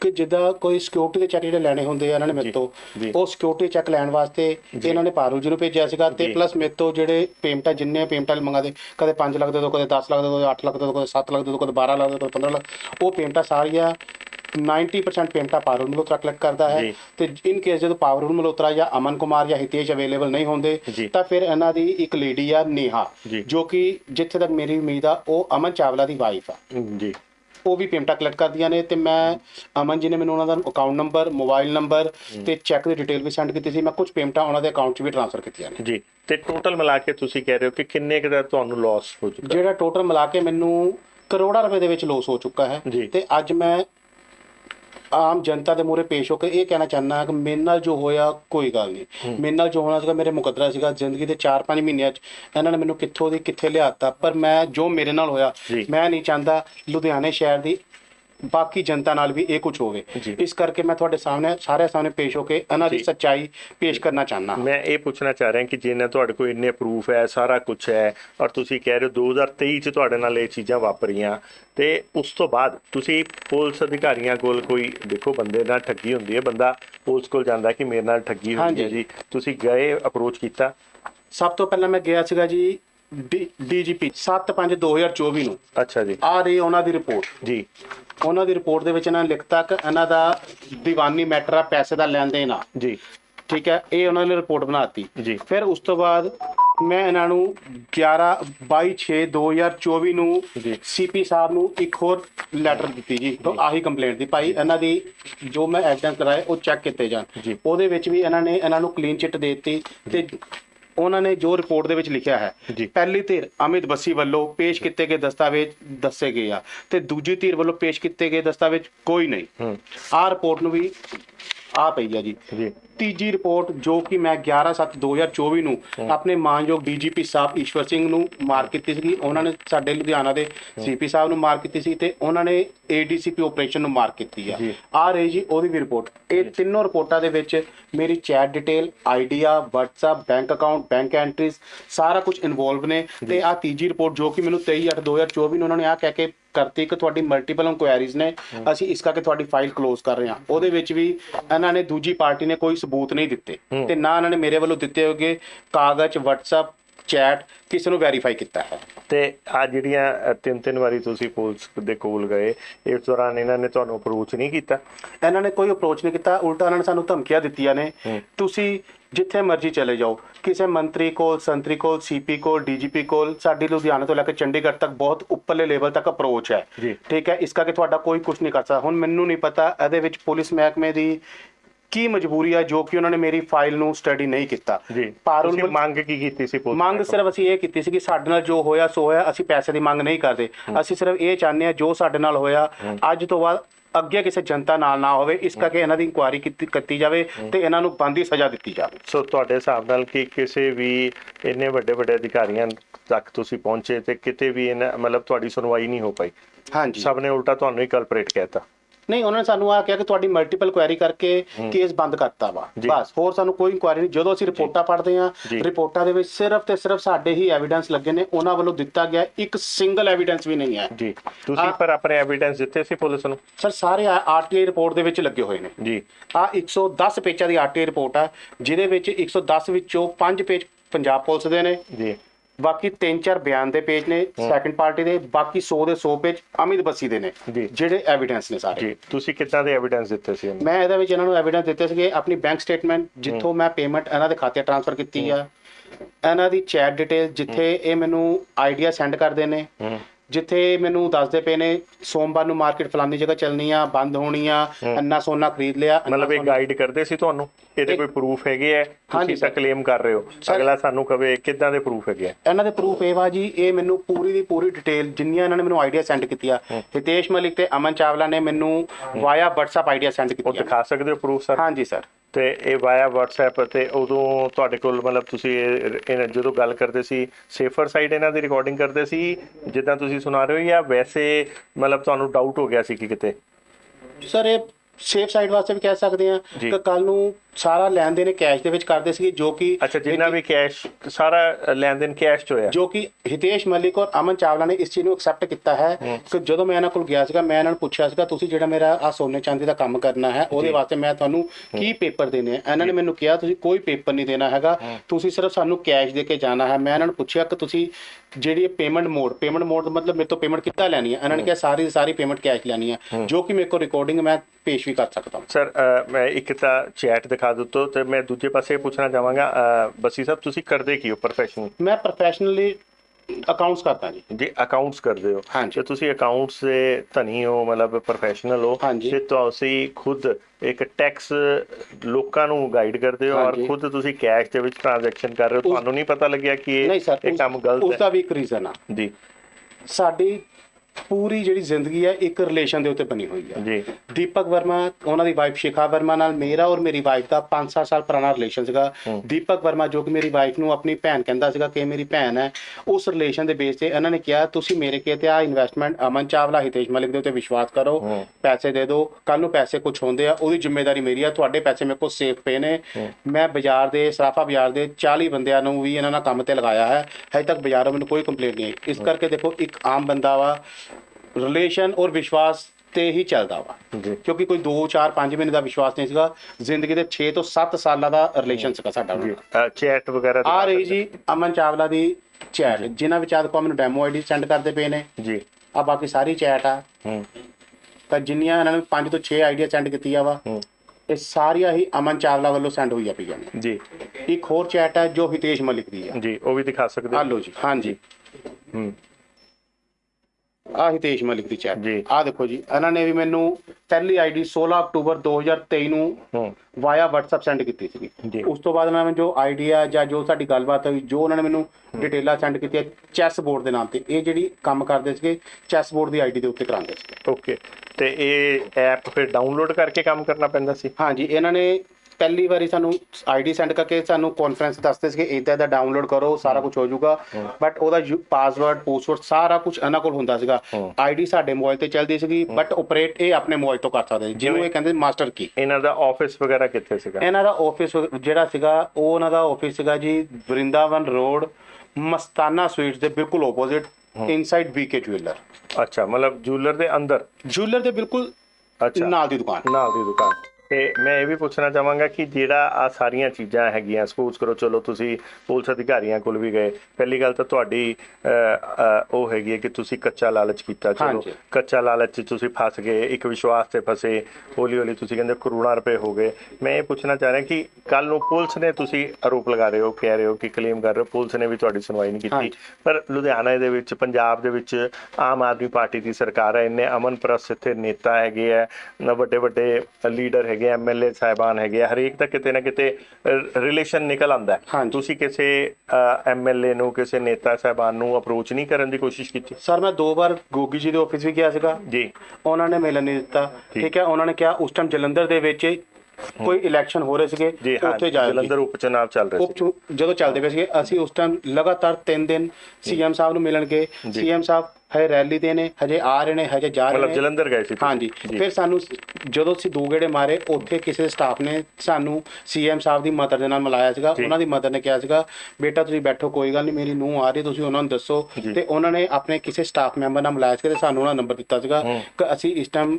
ਕਿ ਜਿੱਦਾਂ ਕੋਈ ਸਿਕਿਉਰਿਟੀ ਦੇ ਚੈੱਕ ਜਿਹੜੇ ਲੈਣੇ ਹੁੰਦੇ ਆ ਇਹਨਾਂ ਨੇ ਮੇਰੇ ਤੋਂ। ਉਹ ਸਿਕਿਉਰਿਟੀ ਚੈੱਕ ਲੈਣ ਵਾਸਤੇ ਇਹਨਾਂ ਨੇ ਪਾਰੁਲ ਜੀ ਨੂੰ ਭੇਜਿਆ ਸੀਗਾ ਤੇ। ਪਲੱਸ ਮੇਰੇ ਤੋਂ ਜਿਹੜੇ ਪੇਮੈਂਟਾਂ ਜਿੰਨੇ ਪੇਮੈਂਟਾਂ ਮੰਗਾਦੇ ਕਦੇ 5 ਲੱਖ ਦੇ ਦੋ ਕਦੇ 10 ਲੱਖ ਦੇ ਦੋ ਕਦੇ 8 ਲੱਖ ਦੇ ਦੋ ਕਦੇ 7 ਲੱਖ ਦੇ ਦੋ ਕਦੇ 12 ਲੱਖ ਦੇ ਦੋ ਕਦੇ 15 ਲੱਖ ਉਹ ਪੇਮੈਂਟਾਂ ਸਾਰੀਆਂ 90% ਪੇਮੈਂਟਾਂ ਪਾਰੁਲ ਮਲਹੋਤਰਾ ਕਲੈਕਟ ਕਰਦਾ ਹੈ। ਤੇ ਇਨ ਕੇਸ ਜਦੋਂ ਪਾਰੁਲ ਮਲਹੋਤਰਾ ਜਾਂ ਅਮਨ ਕੁਮਾਰ ਜਾਂ ਹਿਤੇਸ਼ ਅਵੇਲੇਬਲ ਨਹੀਂ ਹੁੰਦੇ। ਤਾਂ ਫਿਰ ਇਹਨਾਂ ਦੀ ਇੱਕ ਲੇਡੀ ਆ ਨੇਹਾ। ਜੋ ਕਿ ਜਿੱਥੇ ਤੱਕ ਮੇਰੀ ਉਮੀਦ ਆ ਉਹ ਅਮਨ ਚਾਵਲਾ ਦੀ ਵਾਈਫ ਆ ਜੀ ਉਹ ਵੀ ਪੇਮੈਂਟਾਂ ਕਲੈਕਟ ਕਰਦੀਆਂ ਨੇ ਤੇ ਮੈਂ ਅਮਨ ਜੀ ਨੇ ਮੈਨੂੰ ਉਹਨਾਂ ਦਾ ਅਕਾਊਂਟ ਨੰਬਰ ਮੋਬਾਈਲ ਨੰਬਰ ਤੇ ਚੈੱਕ ਦੀ ਡਿਟੇਲ ਵੀ ਸੈਂਡ ਕੀਤੀ ਸੀ। ਮੈਂ ਕੁਝ ਪੇਮੈਂਟਾਂ ਉਹਨਾਂ ਦੇ ਅਕਾਊਂਟ 'ਚ ਵੀ ਟ੍ਰਾਂਸਫਰ ਕੀਤੀਆਂ ਨੇ। ਜੀ ਤੇ ਟੋਟਲ ਮਿਲਾ ਕੇ ਤੁਸੀਂ ਕਹਿ ਰਹੇ ਹੋ ਕਿ ਕਿੰਨੇ ਕੁ ਦਾ ਤੁਹਾਨੂੰ ਲਾਸ ਹੋ ਚੁੱਕਾ ਜਿਹੜਾ ਟੋਟਲ ਮਿਲਾ ਕੇ ਮੈਨੂੰ ਕਰੋੜਾਂ ਰੁਪਏ ਦੇ ਵਿੱਚ ਲੋਸ ਹੋ ਚੁੱਕਾ ਹੈ। ਤੇ ਅੱਜ ਮੈਂ ਆਮ ਜਨਤਾ ਦੇ ਮੂਹਰੇ ਪੇਸ਼ ਹੋ ਕੇ ਇਹ ਕਹਿਣਾ ਚਾਹੁੰਦਾ ਹਾਂ ਕਿ ਮੇਰੇ ਨਾਲ ਜੋ ਹੋਇਆ ਕੋਈ ਗੱਲ ਨਹੀਂ। ਮੇਰੇ ਨਾਲ ਜੋ ਹੋਣਾ ਸੀਗਾ ਮੇਰੇ ਮੁਕੱਦਰਾ ਸੀਗਾ ਜ਼ਿੰਦਗੀ ਦੇ 4-5 ਮਹੀਨਿਆਂ 'ਚ। ਇਹਨਾਂ ਨੇ ਮੈਨੂੰ ਕਿੱਥੋਂ ਦੀ ਕਿੱਥੇ ਲਿਆਤਾ ਪਰ ਮੈਂ ਜੋ ਮੇਰੇ ਨਾਲ ਹੋਇਆ। ਮੈਂ ਨਹੀਂ ਚਾਹੁੰਦਾ ਲੁਧਿਆਣੇ ਸ਼ਹਿਰ ਦੀ ਬਾਕੀ ਜਨਤਾ ਨਾਲ ਵੀ ਇਹ ਕੁਝ ਹੋਵੇ ਜੀ। ਇਸ ਕਰਕੇ ਮੈਂ ਤੁਹਾਡੇ ਸਾਹਮਣੇ ਸਾਰਿਆਂ ਸਾਹਮਣੇ ਪੇਸ਼ ਹੋ ਕੇ ਇਹਨਾਂ ਦੀ ਜੀ। ਸੱਚਾਈ ਪੇਸ਼ ਕਰਨਾ ਚਾਹੁੰਦਾ ਮੈਂ ਇਹ ਪੁੱਛਣਾ ਚਾਹ ਰਿਹਾ ਕਿ ਜਿੰਨਾ ਤੁਹਾਡੇ ਕੋਲ ਇੰਨੇ ਪ੍ਰੂਫ ਹੈ ਸਾਰਾ ਕੁਝ ਹੈ ਔਰ ਤੁਸੀਂ ਕਹਿ ਰਹੇ ਹੋ 2023 ਚ ਤੁਹਾਡੇ ਨਾਲ ਇਹ ਚੀਜ਼ਾਂ ਵਾਪਰੀਆਂ ਤੇ ਉਸ ਤੋਂ ਬਾਅਦ ਤੁਸੀਂ ਪੁਲਿਸ ਅਧਿਕਾਰੀਆਂ ਕੋਲ ਕੋਈ ਦੇਖੋ ਬੰਦੇ ਨਾਲ ਠੱਗੀ ਹੁੰਦੀ ਹੈ ਬੰਦਾ ਪੁਲਿਸ ਕੋਲ ਜਾਂਦਾ ਕਿ ਮੇਰੇ ਨਾਲ ਠੱਗੀ ਹੋਈ ਹੈ। ਜੀ ਤੁਸੀਂ ਗਏ ਅਪਰੋਚ ਕੀਤਾ ਸਭ ਤੋਂ ਪਹਿਲਾਂ ਮੈਂ ਗਿਆ ਸੀਗਾ ਜੀ ਡੀਜੀਪੀ 7/5/2024 ਨੂੰ। ਅੱਛਾ ਜੀ। ਆ ਰਹੀ ਉਹਨਾਂ ਦੀ ਰਿਪੋਰਟ। ਜੀ। ਉਹਨਾਂ ਦੀ ਰਿਪੋਰਟ ਦੇ ਵਿੱਚ ਇਹਨਾਂ ਨੇ ਲਿਖਤਾ ਕਿ ਇਹਨਾਂ ਦਾ ਦੀਵਾਨੀ ਮੈਟਰ ਆ ਪੈਸੇ ਦਾ ਲੈਣ ਦੇਣ ਆ। ਜੀ। ਠੀਕ ਹੈ ਇਹ ਉਹਨਾਂ ਨੇ ਰਿਪੋਰਟ ਬਣਾਤੀ ਜੀ। ਫਿਰ ਉਸ ਤੋਂ ਬਾਅਦ ਮੈਂ ਇਹਨਾਂ ਨੂੰ 11 22 6 2024 ਨੂੰ। ਸੀਪੀ ਸਾਹਿਬ ਨੂੰ ਇੱਕ ਹੋਰ ਲੈਟਰ ਦਿੱਤੀ ਜੀ ਤੋਂ ਆਹੀ ਕੰਪਲੇਂਟ ਦੀ। ਭਾਈ ਇਹਨਾਂ ਦੀ ਜੋ ਮੈਂ ਐਵੀਡੈਂਸ ਕਰਾਏ ਉਹ ਚੈੱਕ ਕੀਤੇ ਜਾਣ। ਉਹਦੇ ਵਿੱਚ ਵੀ ਇਹਨਾਂ ਨੇ ਇਹਨਾਂ ਨੂੰ ਕਲੀਨ ਚਿੱਟ ਦੇ ਦਿੱਤੀ ਤੇ ਉਹਨਾਂ ਨੇ ਜੋ ਰਿਪੋਰਟ ਦੇ ਵਿੱਚ ਲਿਖਿਆ ਹੈ। ਪਹਿਲੀ ਧਿਰ ਅਮਿਤ ਬੱਸੀ ਵੱਲੋਂ ਪੇਸ਼ ਕੀਤੇ ਗਏ ਦਸਤਾਵੇਜ਼ ਦੱਸੇ ਗਏ ਆ ਤੇ ਦੂਜੀ ਧਿਰ ਵੱਲੋਂ ਪੇਸ਼ ਕੀਤੇ ਗਏ ਦਸਤਾਵੇਜ਼ ਕੋਈ ਨਹੀਂ। ਆਹ ਰਿਪੋਰਟ ਨੂੰ ਵੀ ਆ ਪਈ ਆ ਜੀ। ਜੀ। ਤੀਜੀ ਰਿਪੋਰਟ ਜੋ ਕਿ ਮੈਂ 11/7/2024 ਨੂੰ ਆਪਣੇ ਮਾਨਯੋਗ ਡੀਜੀਪੀ ਸਾਹਿਬ ਈਸ਼ਵਰ ਸਿੰਘ ਨੂੰ ਮਾਰ ਕੀਤੀ ਸੀ ਉਹਨਾਂ ਨੇ ਸਾਡੇ ਲੁਧਿਆਣਾ ਦੇ ਸੀਪੀ ਸਾਹਿਬ ਨੂੰ ਮਾਰ ਕੀਤੀ ਸੀ ਤੇ ਉਹਨਾਂ ਨੇ ਏਡੀਸੀਪੀ ਆਪਰੇਸ਼ਨ ਨੂੰ ਮਾਰ ਕੀਤੀ ਆ। ਆ ਰਹੀ ਜੀ ਉਹਦੀ ਵੀ ਰਿਪੋਰਟ। ਇਹ ਤਿੰਨੋਂ ਰਿਪੋਰਟਾਂ ਦੇ ਵਿੱਚ ਮੇਰੀ chat detail idea WhatsApp bank account bank entries ਸਾਰਾ ਕੁਝ ਇਨਵੋਲਵ ਨੇ। ਤੇ ਆ ਤੀਜੀ ਰਿਪੋਰਟ ਜੋ ਕਿ ਮੈਨੂੰ 23/8/2024 ਨੂੰ ਉਹਨਾਂ ਨੇ ਆ ਕਹਿ ਕੇ ਕਰਤੀ। ਕਿ ਤੁਹਾਡੀ ਮਲਟੀਪਲ ਇਨਕੁਆਇਰੀਜ਼ ਨੇ। ਅਸੀਂ ਇਸ ਕਰਕੇ ਤੁਹਾਡੀ ਫਾਈਲ ਕਲੋਜ਼ ਕਰ ਰਹੇ ਹਾਂ। ਉਹਦੇ ਵਿੱਚ ਵੀ ਇਹਨਾਂ ਨੇ ਦੂਜੀ ਪਾਰਟੀ ਨੇ ਕੋਈ ਸਬੂਤ ਨਹੀਂ ਦਿੱਤੇ। ਤੇ ਨਾ ਇਹਨਾਂ ਨੇ ਮੇਰੇ ਵੱਲੋਂ ਦਿੱਤੇ ਹੋਗੇ ਕਾਗਜ਼ WhatsApp ਚੈਟ ਕਿਸੇ ਨੂੰ ਵੈਰੀਫਾਈ ਕੀਤਾ ਹੈ। ਤੇ ਆ ਜਿਹੜੀਆਂ ਤਿੰਨ ਤਿੰਨ ਵਾਰੀ ਤੁਸੀਂ ਪੁਲਿਸ ਦੇ ਕੋਲ ਗਏ ਇਸ ਦੌਰਾਨ ਇਹਨਾਂ ਨੇ ਤੁਹਾਨੂੰ ਅਪਰੋਚ ਨਹੀਂ ਕੀਤਾ? ਇਹਨਾਂ ਨੇ ਕੋਈ ਅਪਰੋਚ ਨਹੀਂ ਕੀਤਾ। ਉਲਟਾ ਇਹਨਾਂ ਨੇ ਸਾਨੂੰ ਧਮਕੀਆਂ ਦਿੱਤੀਆਂ ਨੇ। ਤੁਸੀਂ ਜਿੱਥੇ ਮਰਜ਼ੀ ਚਲੇ ਜਾਓ। ਕਿਸੇ ਮੰਤਰੀ ਕੋਲ ਸੰਤਰੀ ਕੋਲ ਸੀਪੀ ਕੋਲ ਡੀਜੀਪੀ ਕੋਲ ਸਾਡੀ ਲੁਧਿਆਣਾ ਤੋਂ ਲੈ ਕੇ ਚੰਡੀਗੜ੍ਹ ਤੱਕ ਬਹੁਤ ਉੱਪਰਲੇ ਲੈਵਲ ਤੱਕ ਅਪਰੋਚ ਹੈ। ਠੀਕ ਹੈ? ਇਸ ਕਰਕੇ ਤੁਹਾਡਾ ਕੋਈ ਕੁਝ ਨਹੀਂ ਕਰ ਸਕਦਾ। ਹੁਣ ਮੈਨੂੰ ਨਹੀਂ ਪਤਾ ਇਹਦੇ ਵਿੱਚ ਪੁਲਿਸ ਮਹਿਕਮੇ ਦੀ ਕੀ ਮਜਬੂਰੀ ਹੈ ਜੋ ਕਿ ਉਹਨਾਂ ਨੇ ਮੇਰੀ ਫਾਈਲ ਨੂੰ ਸਟੱਡੀ ਨਹੀਂ ਕੀਤਾ? ਜੀ। ਤੁਸੀਂ ਮੰਗ ਕੀ ਕੀਤੀ ਸੀ ਪੁਲਿਸ ਮੰਗ? ਸਿਰਫ ਅਸੀਂ ਇਹ ਕੀਤੀ ਸੀ ਕਿ ਸਾਡੇ ਨਾਲ ਜੋ ਹੋਇਆ ਸੋ ਹੋਇਆ ਅਸੀਂ ਪੈਸੇ ਦੀ ਮੰਗ ਨਹੀਂ ਕਰਦੇ। ਅਸੀਂ ਸਿਰਫ ਇਹ ਚਾਹੁੰਦੇ ਹਾਂ ਜੋ ਸਾਡੇ ਨਾਲ ਹੋਇਆ ਅੱਜ ਤੋਂ ਬਾਅਦ ਅੱਗੇ ਕਿਸੇ ਜਨਤਾ ਨਾਲ ਨਾ ਹੋਵੇ ਇਸ ਕਰਕੇ ਇਹਨਾਂ ਦੀ ਇਨਕੁਆਇਰੀ ਕੀਤੀ ਕੀਤੀ ਜਾਵੇ ਤੇ ਇਹਨਾਂ ਨੂੰ ਬੰਦੀ ਸਜ਼ਾ ਦਿੱਤੀ ਜਾਵੇ। ਸੋ ਤੁਹਾਡੇ ਹਿਸਾਬ ਨਾਲ ਕਿ ਕਿਸੇ ਵੀ ਇੰਨੇ ਵੱਡੇ ਵੱਡੇ ਅਧਿਕਾਰੀਆਂ ਤੱਕ ਤੁਸੀਂ ਪਹੁੰਚੇ ਤੇ ਕਿਤੇ ਵੀ ਇਹਨਾਂ ਮਤਲਬ ਤੁਹਾਡੀ ਸੁਣਵਾਈ ਨਹੀਂ ਹੋ ਪਾਈ? ਹਾਂਜੀ। ਸਭ ਨੇ ਉਲਟਾ ਤੁਹਾਨੂੰ ਹੀ ਕਲਪਰੇਟ ਕਹਿਤਾ। ਨਹੀਂ ਉਹਨਾਂ ਨੇ ਸਾਨੂੰ ਆ ਕਿਹਾ ਕਿ ਤੁਹਾਡੀ ਮਲਟੀਪਲ ਕੁਐਰੀ ਕਰਕੇ ਕੇਸ ਬੰਦ ਕਰਤਾ ਵਾ। ਬਸ ਹੋਰ ਸਾਨੂੰ ਕੋਈ ਇਨਕੁਆਇਰੀ ਨਹੀਂ। ਜਦੋਂ ਅਸੀਂ ਰਿਪੋਰਟਾਂ ਪੜ੍ਹਦੇ ਜੀ। ਰਿਪੋਰਟਾਂ ਦੇ ਵਿੱਚ ਸਿਰਫ ਤੇ ਸਿਰਫ ਸਾਡੇ ਹੀ ਐਵੀਡੈਂਸ ਲੱਗੇ ਨੇ। ਉਹਨਾਂ ਵੱਲੋਂ ਦਿੱਤਾ ਗਿਆ ਇੱਕ ਸਿੰਗਲ ਐਵੀਡੈਂਸ ਵੀ ਨਹੀਂ ਹੈ। ਜੀ। ਤੁਸੀਂ ਆ- ਪਰ ਆਪਣੇ ਐਵੀਡੈਂਸ ਦਿੱਤੇ ਸੀ ਪੁਲਿਸ ਨੂੰ? ਸਰ ਸਾਰੇ ਆਰਟੀਆਈ ਰਿਪੋਰਟ ਦੇ ਵਿੱਚ ਲੱਗੇ ਹੋਏ ਨੇ। ਜੀ। ਆ 110 ਪੇਜਾਂ ਦੀ ਆਰਟੀਆਈ ਰਿਪੋਰਟ ਆ ਜਿਹਦੇ ਵਿੱਚ 110 ਵਿੱਚੋਂ 5 ਪੇਜ ਪੰਜਾਬ ਪੁਲਿਸ ਦੇ ਨੇ। ਜੀ। ਬਾਕੀ 3-4 ਬਿਆਨ ਦੇ ਪੇਜ ਨੇ ਸੈਕੰਡ ਪਾਰਟੀ ਦੇ ਬਾਕੀ 100 ਦੇ 100 ਪੇਜ ਅਮਿਤ ਬੱਸੀ ਦੇ ਨੇ। ਜਿਹੜੇ ਐਵੀਡੈਂਸ ਨੇ ਸਾਰੇ। ਜੀ ਤੁਸੀਂ ਕਿੱਦਾਂ ਦੇ ਐਵੀਡੈਂਸ ਦਿੱਤੇ ਸੀ? ਮੈਂ ਇਹਦੇ ਵਿੱਚ ਇਹਨਾਂ ਨੂੰ ਐਵੀਡੈਂਸ ਦਿੱਤੇ ਸੀਗੇ ਆਪਣੀ ਬੈਂਕ ਸਟੇਟਮੈਂਟ ਜਿੱਥੋਂ ਮੈਂ ਪੇਮੈਂਟ ਇਹਨਾਂ ਦੇ ਖਾਤੇ ਟ੍ਰਾਂਸਫਰ ਕੀਤੀ ਆ। ਇਹਨਾਂ ਦੀ ਚੈਟ ਡਿਟੇਲ ਜਿੱਥੇ ਇਹ ਮੈਨੂੰ ਆਈਡੀਆ ਸੈਂਡ ਕਰਦੇ ਨੇ। ਜਿੱਥੇ ਮੈਨੂੰ ਦੱਸਦੇ ਪਏ ਨੇ ਸੋਮਵਾਰ ਨੂੰ ਮਾਰਕੀਟ ਫਲਾਨੀ ਜਗ੍ਹਾ ਚੱਲਣੀ ਆ ਬੰਦ ਹੋਣੀ ਆ ਇੰਨਾ ਸੋਨਾ ਖਰੀਦ ਲਿਆ ਮਤਲਬ ਇਹ ਗਾਈਡ ਕਰਦੇ ਸੀ ਤੁਹਾਨੂੰ? ਇਹਦੇ ਕੋਈ ਪ੍ਰੂਫ ਹੈਗੇ ਹਾਂਜੀ ਤੁਸੀਂ ਤਾਂ। ਕਲੇਮ ਕਰ ਰਹੇ ਹੋ। ਅਗਲਾ ਸਾਨੂੰ ਕਵੇ ਕਿੱਦਾਂ ਦੇ ਪ੍ਰੂਫ ਹੈਗੇ ਹੈ ਇਹਨਾਂ ਦੇ ਪ੍ਰੂਫ ਇਹ ਵਾ ਜੀ ਇਹ ਮੈਨੂੰ ਪੂਰੀ ਦੀ ਪੂਰੀ ਡਿਟੇਲ ਜਿੰਨੀਆਂ ਇਹਨਾਂ ਨੇ ਮੈਨੂੰ ਆਈਡੀਆ ਸੈਂਡ ਕੀਤੀਆਂ। ਹਿਤੇਸ਼ ਮਲਿਕ ਤੇ ਅਮਨ ਚਾਵਲਾ ਨੇ ਮੈਨੂੰ ਵਾਇਆ WhatsApp ਆਈਡੀਆ ਸੈਂਡ ਉਹ ਕੀਤੀਆਂ। ਦਿਖਾ ਸਕਦੇ ਹੋ ਪ੍ਰੂਫ ਸਰ? ਹਾਂਜੀ ਸਰ। ਤੇ ਇਹ ਵਾਇਆ WhatsApp ਤੇ ਉਦੋਂ ਤੁਹਾਡੇ ਕੋਲ ਮਤਲਬ ਤੁਸੀਂ ਇਹ- ਜਦੋਂ ਗੱਲ ਕਰਦੇ ਸੀ ਸੇਫਰ ਸਾਈਡ ਇਹਨਾਂ ਦੀ ਰਿਕਾਰਡਿੰਗ ਕਰਦੇ ਸੀ, ਜਿੱਦਾਂ ਤੁਸੀਂ ਸੁਣਾ ਰਹੇ ਹੋ ਜਾਂ ਵੈਸੇ ਮਤਲਬ ਤੁਹਾਨੂੰ ਡਾਊਟ ਹੋ ਗਿਆ ਸੀ ਕਿ ਕਿਤੇ? ਸਰ ਇਹ ਸੇਫ ਸਾਈਡ ਵਾਸਤੇ ਵੀ ਕਹਿ ਸਕਦੇ ਆ। ਕਿ ਕੱਲ ਨੂੰ ਸਾਰਾ ਲੈਣ ਦੇਣ ਕੈਸ਼ ਦੇ ਵਿੱਚ ਕਰਦੇ ਸੀਗੇ ਜੋ ਕਿ ਅੱਛਾ ਜਿੰਨਾ ਵੀ ਕੈਸ਼ ਸਾਰਾ ਲੈਣ ਦੇਣ ਕੈਸ਼ ਚ ਹੋਇਆ। ਜੋ ਕਿ ਹਿਤੇਸ਼ ਮਲਿਕ ਔਰ ਅਮਨ ਚਾਵਲਾ ਨੇ ਇਸ ਚੀਜ਼ ਨੂੰ ਐਕਸੈਪਟ ਕੀਤਾ ਹੈ ਕਿ ਜਦੋਂ ਮੈਂ ਇਹਨਾਂ ਕੋਲ ਗਿਆ ਸੀਗਾ ਮੈਂ ਇਹਨਾਂ ਨੂੰ ਪੁੱਛਿਆ ਸੀਗਾ ਤੁਸੀਂ ਜਿਹੜਾ ਮੇਰਾ ਆ ਸੋਨੇ ਚਾਂਦੀ ਦਾ ਕੰਮ ਕਰਨਾ ਹੈ ਉਹਦੇ ਵਾਸਤੇ ਮੈਂ ਤੁਹਾਨੂੰ ਕੀ ਪੇਪਰ ਦੇਣੇ ਆ ਇਹਨਾਂ ਨੇ ਮੈਨੂੰ ਕਿਹਾ ਤੁਸੀਂ ਕੋਈ ਪੇਪਰ ਨਹੀਂ ਦੇਣਾ ਹੈਗਾ। ਤੁਸੀਂ ਸਿਰਫ ਸਾਨੂੰ ਕੈਸ਼ ਦੇ ਕੇ ਜਾਣਾ ਹੈ। ਮੈਂ ਇਹਨਾਂ ਨੂੰ ਪੁੱਛਿਆ ਕਿ ਤੁਸੀਂ ਜਿਹੜੀ ਪੇਮੈਂਟ ਮੋਡ ਪੇਮੈਂਟ ਮੋਡ ਦਾ ਮਤਲਬ ਮੇਰੇ ਤੋਂ ਪੇਮੈਂਟ ਕਿੱਦਾਂ ਲੈਣੀ ਹੈ ਇਹਨਾਂ ਨੇ ਕਿਹਾ ਸਾਰੀ ਸਾਰੀ ਪੇਮੈਂਟ ਕੈਸ਼ ਲੈਣੀ ਹੈ। ਜੋ ਕਿ ਮੇਰੇ ਕੋਲ ਰਿਕਾਰਡਿੰਗ ਮੈਂ ਪੇਸ਼ ਵੀ ਕਰ ਸਕਦਾ ਹਾਂ। ਸਰ ਮੈਂ ਇੱਕ ਤਾਂ ਚੈਟ ਦਿਖਾ ਦਿੱਤੋ ਤੇ ਮੈਂ ਦੂਜੇ ਪਾਸੇ ਪੁੱਛਣਾ ਚਾਹਾਂਗਾ ਬੱਸੀ ਸਾਹਿਬ ਤੁਸੀਂ ਕਰਦੇ ਕੀ ਹੋ ਪ੍ਰੋਫੈਸ਼ਨ ਮੈਂ ਪ੍ਰੋਫੈਸ਼ਨਲੀ ਅਕਾਊਂਟਸ ਕਰਦਾ ਜੀ ਜੀ ਅਕਾਊਂਟਸ ਕਰਦੇ ਹੋ ਹਾਂਜੀ। ਤੇ ਤੁਸੀਂ ਅਕਾਊਂਟਸ ਦੇ ਧਨੀ ਹੋ ਮਤਲਬ ਪ੍ਰੋਫੈਸ਼ਨਲ ਹੋ ਹਾਂਜੀ। ਤੇ ਤੁਸੀਂ ਖੁਦ ਇੱਕ ਟੈਕਸ ਲੋਕਾਂ ਨੂੰ ਗਾਈਡ ਕਰਦੇ ਹੋ ਔਰ ਹਾਂਜੀ। ਖੁਦ ਤੁਸੀਂ ਕੈਸ਼ ਦੇ ਵਿੱਚ ਟ੍ਰਾਂਜੈਕਸ਼ਨ ਕਰ ਰਹੇ ਹੋ ਤੁਹਾਨੂੰ ਨਹੀਂ ਪਤਾ ਲੱਗਿਆ ਕਿ ਨਹੀਂ ਇਹ ਸਰ ਇਹ ਕੰਮ ਗਲਤ ਉਸ ਹੈ ਦਾ ਵੀ ਇੱਕ ਰੀਜ਼ਨ ਆ ਜੀ ਸਾਡੀ ਪੂਰੀ ਜਿਹੜੀ ਜ਼ਿੰਦਗੀ ਹੈ ਇੱਕ ਰਿਲੇਸ਼ਨ ਦੇ ਉੱਤੇ ਬਣੀ ਹੋਈ ਹੈ। ਜੀ। ਦੀਪਕ ਵਰਮਾ ਉਹਨਾਂ ਦੀ ਵਾਈਫ ਸ਼ਿਖਾ ਵਰਮਾ ਨਾਲ ਮੇਰਾ ਔਰ ਮੇਰੀ ਵਾਈਫ ਦਾ 5-7 ਸਾਲ ਪੁਰਾਣਾ ਰਿਲੇਸ਼ਨ ਸੀਗਾ। ਦੀਪਕ ਵਰਮਾ ਜੋ ਕਿ ਮੇਰੀ ਵਾਈਫ ਨੂੰ ਆਪਣੀ ਭੈਣ ਕਹਿੰਦਾ ਸੀਗਾ ਕਿ ਮੇਰੀ ਭੈਣ ਹੈ ਉਸ ਰਿਲੇਸ਼ਨ ਦੇ ਬੇਸ ਤੇ ਇਹਨਾਂ ਨੇ ਕਿਹਾ ਤੁਸੀਂ ਮੇਰੇ ਕੇ ਤੇ ਆ ਇਨਵੈਸਟਮੈਂਟ ਅਮਨ ਚਾਵਲਾ ਹਿਤੇਸ਼ ਮਲਿਕ ਦੇ ਉੱਤੇ ਵਿਸ਼ਵਾਸ ਕਰੋ। ਪੈਸੇ ਦੇ ਦਿਓ ਕੱਲ ਨੂੰ ਪੈਸੇ ਕੁਝ ਹੁੰਦੇ ਆ ਉਹਦੀ ਜ਼ਿੰਮੇਵਾਰੀ ਮੇਰੀ ਆ ਤੁਹਾਡੇ ਪੈਸੇ ਮੇਰੇ ਕੋਲ ਸੇਫ ਪਏ ਨੇ। ਮੈਂ ਬਾਜ਼ਾਰ ਦੇ ਸਰਾਫਾ ਬਾਜ਼ਾਰ ਦੇ 40 ਬੰਦਿਆਂ ਨੂੰ ਵੀ ਇਹਨਾਂ ਨਾਲ ਕੰਮ ਤੇ ਲਗਾਇਆ ਹੈ ਹਜੇ ਤੱਕ ਬਾਜ਼ਾਰੋਂ ਮੈਨੂੰ ਕੋਈ ਕੰਪਲੇਂਟ ਨਹੀਂ ਆਈ। ਇਸ ਕਰਕੇ ਦੇਖੋ ਇੱਕ ਆਮ ਬੰਦਾ ਵਾ ਰਿਲੇਸ਼ਨ ਔਰ ਵਿਸ਼ਵਾਸ ਤੇ ਹੀ ਚੱਲਦਾ ਵਾ। ਕਿਉਂਕਿ ਕੋਈ 2 4 5 ਮਹੀਨੇ ਦਾ ਵਿਸ਼ਵਾਸ ਨਹੀਂ ਸੀਗਾ। ਜ਼ਿੰਦਗੀ ਦੇ 6 ਤੋਂ 7 ਸਾਲਾਂ ਦਾ ਰਿਲੇਸ਼ਨ ਸੀਗਾ ਸਾਡਾ ਚੈਟ ਵਗੈਰਾ। ਆ ਰਹੀ ਜੀ ਅਮਨ ਚਾਵਲਾ ਦੀ ਚੈਟ ਜਿਨ੍ਹਾਂ ਵਿੱਚ ਆਦ ਕੋ ਮੈਨੂੰ ਡੈਮੋ ਆਈਡੀ ਸੈਂਡ ਕਰਦੇ ਪਏ ਨੇ। ਜੀ। ਆ ਬਾਕੀ ਸਾਰੀ ਚੈਟ ਆ। ਹੂੰ। ਤਾਂ ਜਿੰਨੀਆਂ ਇਹਨਾਂ ਨੂੰ 5 ਤੋਂ 6 ਆਈਡੀਆ ਸੈਂਡ ਕੀਤੀਆਂ ਵਾ ਹੂੰ। ਇਹ ਸਾਰੀਆਂ ਹੀ ਅਮਨ ਚਾਵਲਾ ਵੱਲੋਂ ਸੈਂਡ ਹੋਈਆਂ ਪਈਆਂ ਨੇ। ਜੀ। ਇੱਕ ਹੋਰ ਚੈਟ ਹੈ ਜੋ ਹਿਤੇਸ਼ ਮਲਿਕ ਦੀ ਹੈ ਜੀ ਉਹ ਵੀ ਦਿਖਾ ਸਕਦੇ ਆ ਹੋ ਲਓ ਜੀ ਹਾਂਜੀ। ਹੂੰ। ਆ ਹਿਤੇਸ਼ ਮਲਿਕ ਦੀ ਚੈਟ। ਜੀ। ਆ ਦੇਖੋ ਜੀ ਇਹਨਾਂ ਨੇ ਵੀ ਮੈਨੂੰ ਪਹਿਲੀ ਆਈਡੀ 16 ਅਕਤੂਬਰ 2023 ਨੂੰ ਹੂੰ। ਵਾਇਆ WhatsApp ਸੈਂਡ ਕੀਤੀ ਜੀ। ਉਸ ਤੋਂ ਬਾਅਦ ਉਹਨਾਂ ਨੇ ਜੋ ਆਈਡੀਆ ਜਾਂ ਜੋ ਸਾਡੀ ਗੱਲਬਾਤ ਹੋਈ ਜੋ ਉਹਨਾਂ ਨੇ ਮੈਨੂੰ ਡਿਟੇਲਾਂ ਸੈਂਡ ਕੀਤੀਆਂ ਚੈਸ ਬੋਰਡ ਦੇ ਨਾਮ ਤੇ। ਇਹ ਜਿਹੜੀ ਕੰਮ ਕਰਦੇ ਸੀਗੇ ਚੈਸ ਬੋਰਡ ਦੀ ਆਈਡੀ ਦੇ ਉੱਤੇ ਕਰਾਉਂਦੇ ਸੀ ਓਕੇ। ਤੇ ਇਹ ਐਪ ਫਿਰ ਡਾਊਨਲੋਡ ਕਰਕੇ ਕੰਮ ਕਰਨਾ ਪੈਂਦਾ ਸੀ? ਹਾਂਜੀ ਇਹਨਾਂ ਨੇ ਪਹਿਲੀ ਵਾਰੀ ਸਾਨੂੰ ਆਈਡੀ ਸੈਂਡ ਕਰਕੇ ਸਾਨੂੰ ਕਾਨਫਰੰਸ ਦੱਸਦੇ ਸੀ ਕਿ ਇਦਾਂ ਦਾ ਡਾਊਨਲੋਡ ਕਰੋ ਸਾਰਾ ਕੁਝ ਹੋ ਜਾਊਗਾ। ਬਟ ਉਹਦਾ ਪਾਸਵਰਡ ਪੋਸਵਰਡ ਸਾਰਾ ਕੁਝ ਇਹਨਾਂ ਕੋਲ ਹੁੰਦਾ ਸੀਗਾ। ਆਈਡੀ ਸਾਡੇ ਮੋਬਾਈਲ ਤੇ ਚੱਲਦੀ ਸੀਗੀ ਬਟ ਆਪਰੇਟ ਇਹ ਆਪਣੇ ਮੋਬਾਈਲ ਤੋਂ ਕਰ ਸਕਦੇ ਸੀ। ਜਿਹਨੂੰ ਜਿਵੇਂ- ਇਹ ਕਹਿੰਦੇ ਮਾਸਟਰ ਕੀ ਇਹਨਾਂ ਦਾ ਆਫਿਸ ਵਗੈਰਾ ਕਿੱਥੇ ਸੀਗਾ? ਇਹਨਾਂ ਦਾ ਆਫਿਸ ਜਿਹੜਾ ਸੀਗਾ ਉਹ ਉਹਨਾਂ ਦਾ ਆਫਿਸ ਸੀਗਾ ਜੀ ਵਰਿੰਦਾਵਨ ਰੋਡ ਮਸਤਾਨਾ ਸਵੀਟਸ ਦੇ ਬਿਲਕੁਲ ਆਪੋਜ਼ਿਟ ਇਨਸਾਈਡ ਵੀਕੇ ਜੁਐਲਰ ਅੱਛਾ ਮਤਲਬ ਜੂਲਰ ਦੇ ਅੰਦਰ? ਜੁਐਲਰ ਦੇ ਬਿਲਕੁਲ ਅੱਛਾ। ਨਾਲ ਦੀ ਦੁਕਾਨ। ਨਾਲ ਦੀ ਦੁਕਾਨ। ਤੇ ਮੈਂ ਇਹ ਵੀ ਪੁੱਛਣਾ ਚਾਹਾਂਗਾ ਕਿ ਜਿਹੜਾ ਆ ਸਾਰੀਆਂ ਚੀਜ਼ਾਂ ਹੈਗੀਆਂ ਸਪੋਜ਼ ਕਰੋ ਚਲੋ ਤੁਸੀਂ ਪੁਲਿਸ ਅਧਿਕਾਰੀਆਂ ਕੋਲ ਵੀ ਗਏ ਪਹਿਲੀ ਗੱਲ ਤਾਂ ਤੁਹਾਡੀ ਉਹ ਹੈਗੀ ਹੈ ਕਿ ਤੁਸੀਂ ਕੱਚਾ ਲਾਲਚ ਕੀਤਾ ਚਲੋ। ਕੱਚਾ ਲਾਲਚ ਤੁਸੀਂ ਫਸ ਗਏ ਇੱਕ ਵਿਸ਼ਵਾਸ ਤੇ ਫਸੇ ਹੌਲੀ ਹੌਲੀ ਤੁਸੀਂ ਕਹਿੰਦੇ ਕਰੋੜਾਂ ਰੁਪਏ ਹੋ ਗਏ ਮੈਂ ਇਹ ਪੁੱਛਣਾ ਚਾਹ ਰਿਹਾ ਕਿ ਕੱਲ ਨੂੰ ਪੁਲਿਸ ਨੇ ਤੁਸੀਂ ਆਰੋਪ ਲਗਾ ਰਹੇ ਹੋ ਕਹਿ ਰਹੇ ਹੋ ਕਿ ਕਲੇਮ ਕਰ ਰਹੇ ਹੋ ਪੁਲਿਸ ਨੇ ਵੀ ਤੁਹਾਡੀ ਸੁਣਵਾਈ ਨਹੀਂ ਕੀਤੀ। ਪਰ ਲੁਧਿਆਣਾ ਦੇ ਵਿੱਚ ਪੰਜਾਬ ਦੇ ਵਿੱਚ ਆਮ ਆਦਮੀ ਪਾਰਟੀ ਦੀ ਸਰਕਾਰ ਹੈ ਇੰਨੇ ਅਮਨ ਪ੍ਰਸਤ ਇੱਥੇ ਨੇਤਾ ਹੈਗੇ ਆ ਵੱਡੇ ਵੱਡੇ ਲੀਡਰ ਹੈਗੇ ਹੈਗੇ ਐਮਐਲਏ ਸਾਹਿਬਾਨ ਹੈਗੇ ਹਰੇਕ ਦਾ ਕਿਤੇ ਨਾ ਕਿਤੇ ਰਿਲੇਸ਼ਨ ਨਿਕਲ ਹਾਂਜੀ। ਤੁਸੀਂ ਕਿਸੇ ਐਮਐਲਏ ਨੂੰ ਕਿਸੇ ਨੇਤਾ ਸਾਹਿਬਾਨ ਨੂੰ ਅਪਰੋਚ ਨਹੀਂ ਕਰਨ ਦੀ ਕੋਸ਼ਿਸ਼ ਕੀਤੀ? ਸਰ ਮੈਂ ਦੋ ਵਾਰ ਗੋਗੀ ਜੀ ਦੇ ਆਫਿਸ ਵੀ ਗਿਆ ਸੀਗਾ। ਜੀ। ਉਹਨਾਂ ਨੇ ਮਿਲਣ ਨਹੀਂ ਦਿੱਤਾ। ਠੀਕ। ਹੈ ਉਹਨਾਂ ਨੇ ਕਿਹਾ ਉਸ ਟਾਈਮ ਜਲੰਧਰ ਦੇ ਵਿੱਚ ਕੋਈ ਇਲੈਕਸ਼ਨ ਹੋ ਰਹੇ ਸੀਗੇ ਜੀ ਉੱਥੇ ਜਾਇਓ ਜਲੰਧਰ ਉਪ ਚੁਣਾਵ ਚੱਲ ਰਹੇ ਚੁ- ਜਦੋਂ ਚੱਲਦੇ ਪਏ ਸੀਗੇ ਅਸੀਂ ਉਸ ਟਾਈਮ ਲਗਾਤਾਰ 3 ਦਿਨ ਸੀਐਮ ਸਾਹਿਬ ਨੂੰ ਮਿਲਣ ਗਏ ਜੀ। ਸੀਐਮ ਸਾਹਿਬ ਹਜੇ ਰੈਲੀ ਤੇ ਨੇ ਹਜੇ ਆ ਰਹੇ ਨੇ ਹਜੇ ਜਾ ਰਹੇ ਮਤਲਬ ਨੇ ਜਲੰਧਰ ਗਏ ਸੀ? ਹਾਂਜੀ। ਫਿਰ ਸਾਨੂੰ ਜਦੋਂ ਅਸੀਂ ਦੋ ਗੇੜੇ ਮਾਰੇ ਉੱਥੇ ਕਿਸੇ ਸਟਾਫ ਨੇ ਸਾਨੂੰ ਸੀਐਮ ਸਾਹਿਬ ਦੀ ਮਦਰ ਦੇ ਨਾਲ ਮਿਲਾਇਆ ਸੀਗਾ। ਉਹਨਾਂ ਦੀ ਮਦਰ ਨੇ ਕਿਹਾ ਸੀਗਾ ਬੇਟਾ ਤੁਸੀਂ ਬੈਠੋ ਕੋਈ ਗੱਲ ਨਹੀਂ ਮੇਰੀ ਨੂੰਹ ਆ ਰਹੀ ਤੁਸੀਂ ਉਹਨਾਂ ਨੂੰ ਦੱਸੋ। ਤੇ ਉਹਨਾਂ ਨੇ ਆਪਣੇ ਕਿਸੇ ਸਟਾਫ ਮੈਂਬਰ ਨਾਲ ਮਿਲਾਇਆ ਸੀਗਾ ਤੇ ਸਾਨੂੰ ਉਹਨਾਂ ਨੰਬਰ ਦਿੱਤਾ ਸੀਗਾ। ਕਿ ਅਸੀਂ ਇਸ ਟਾਈਮ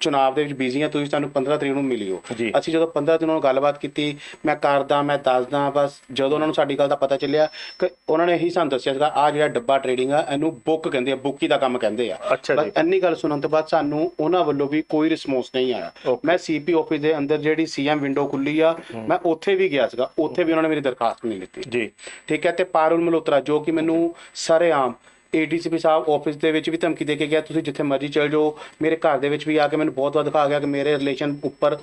ਚੁਣਾਵ ਦੇ ਵਿੱਚ ਬਿਜ਼ੀ ਹਾਂ ਤੁਸੀਂ ਸਾਨੂੰ 15 ਤਰੀਕ ਨੂੰ ਮਿਲਿਓ। ਅਸੀਂ ਜਦੋਂ 15 ਦਿਨ ਨਾਲ ਗੱਲਬਾਤ ਕੀਤੀ ਮੈਂ ਕਰਦਾ ਮੈਂ ਦੱਸਦਾ ਬਸ ਜਦੋਂ ਉਹਨਾਂ ਨੂੰ ਸਾਡੀ ਗੱਲ ਦਾ ਪਤਾ ਚੱਲਿਆ ਕਿ ਉਹਨਾਂ ਨੇ ਇਹੀ ਸਾਨੂੰ ਦੱਸਿਆ ਸੀਗਾ ਆ ਜਿਹੜਾ ਡੱਬਾ ਟ੍ਰੇਡਿੰਗ ਆ ਇਹਨੂੰ ਬੁੱਕ ਕਹਿੰਦੇ ਆ ਬੁੱਕੀ ਦਾ ਕੰਮ ਕਹਿੰਦੇ ਆ। ਬਸ ਇੰਨੀ ਗੱਲ ਸੁਣਨ ਤੋਂ ਬਾਅਦ ਸਾਨੂੰ ਉਹਨਾਂ ਵੱਲੋਂ ਵੀ ਕੋਈ ਰਿਸਪੌਂਸ ਨਹੀਂ ਆਇਆ. ਮੈਂ ਸੀਪੀ ਆਫਿਸ ਦੇ ਅੰਦਰ ਜਿਹੜੀ ਸੀਐਮ ਵਿੰਡੋ ਖੁੱਲੀ ਆ ਮੈਂ ਉੱਥੇ ਵੀ ਗਿਆ ਸੀਗਾ ਉੱਥੇ ਵੀ ਉਹਨਾਂ ਨੇ ਮੇਰੀ ਦਰਖਾਸਤ ਨਹੀਂ ਲਿੱਤੀ। ਜੀ। ਠੀਕ ਹੈ ਤੇ ਪਾਰੁਲ ਮਲਹੋਤਰਾ ਜੋ ਕਿ ਮੈਨੂੰ ਸਰੇਆਮ ਏਡੀਸੀਪੀ ਸਾਹਿਬ ਆਫਿਸ ਦੇ ਵਿੱਚ ਵੀ ਧਮਕੀ ਦੇ ਕੇ ਗਿਆ ਤੁਸੀਂ ਜਿੱਥੇ ਮਰਜ਼ੀ ਚਲ ਜਾਓ ਮੇਰੇ ਘਰ ਦੇ ਵਿੱਚ ਵੀ ਆ ਕੇ ਮੈਨੂੰ ਬਹੁਤ ਵਾਰ ਦਿਖਾ ਗਿਆ ਕਿ ਮੇਰੇ ਰਿਲੇਸ਼ਨ ਉੱਪਰ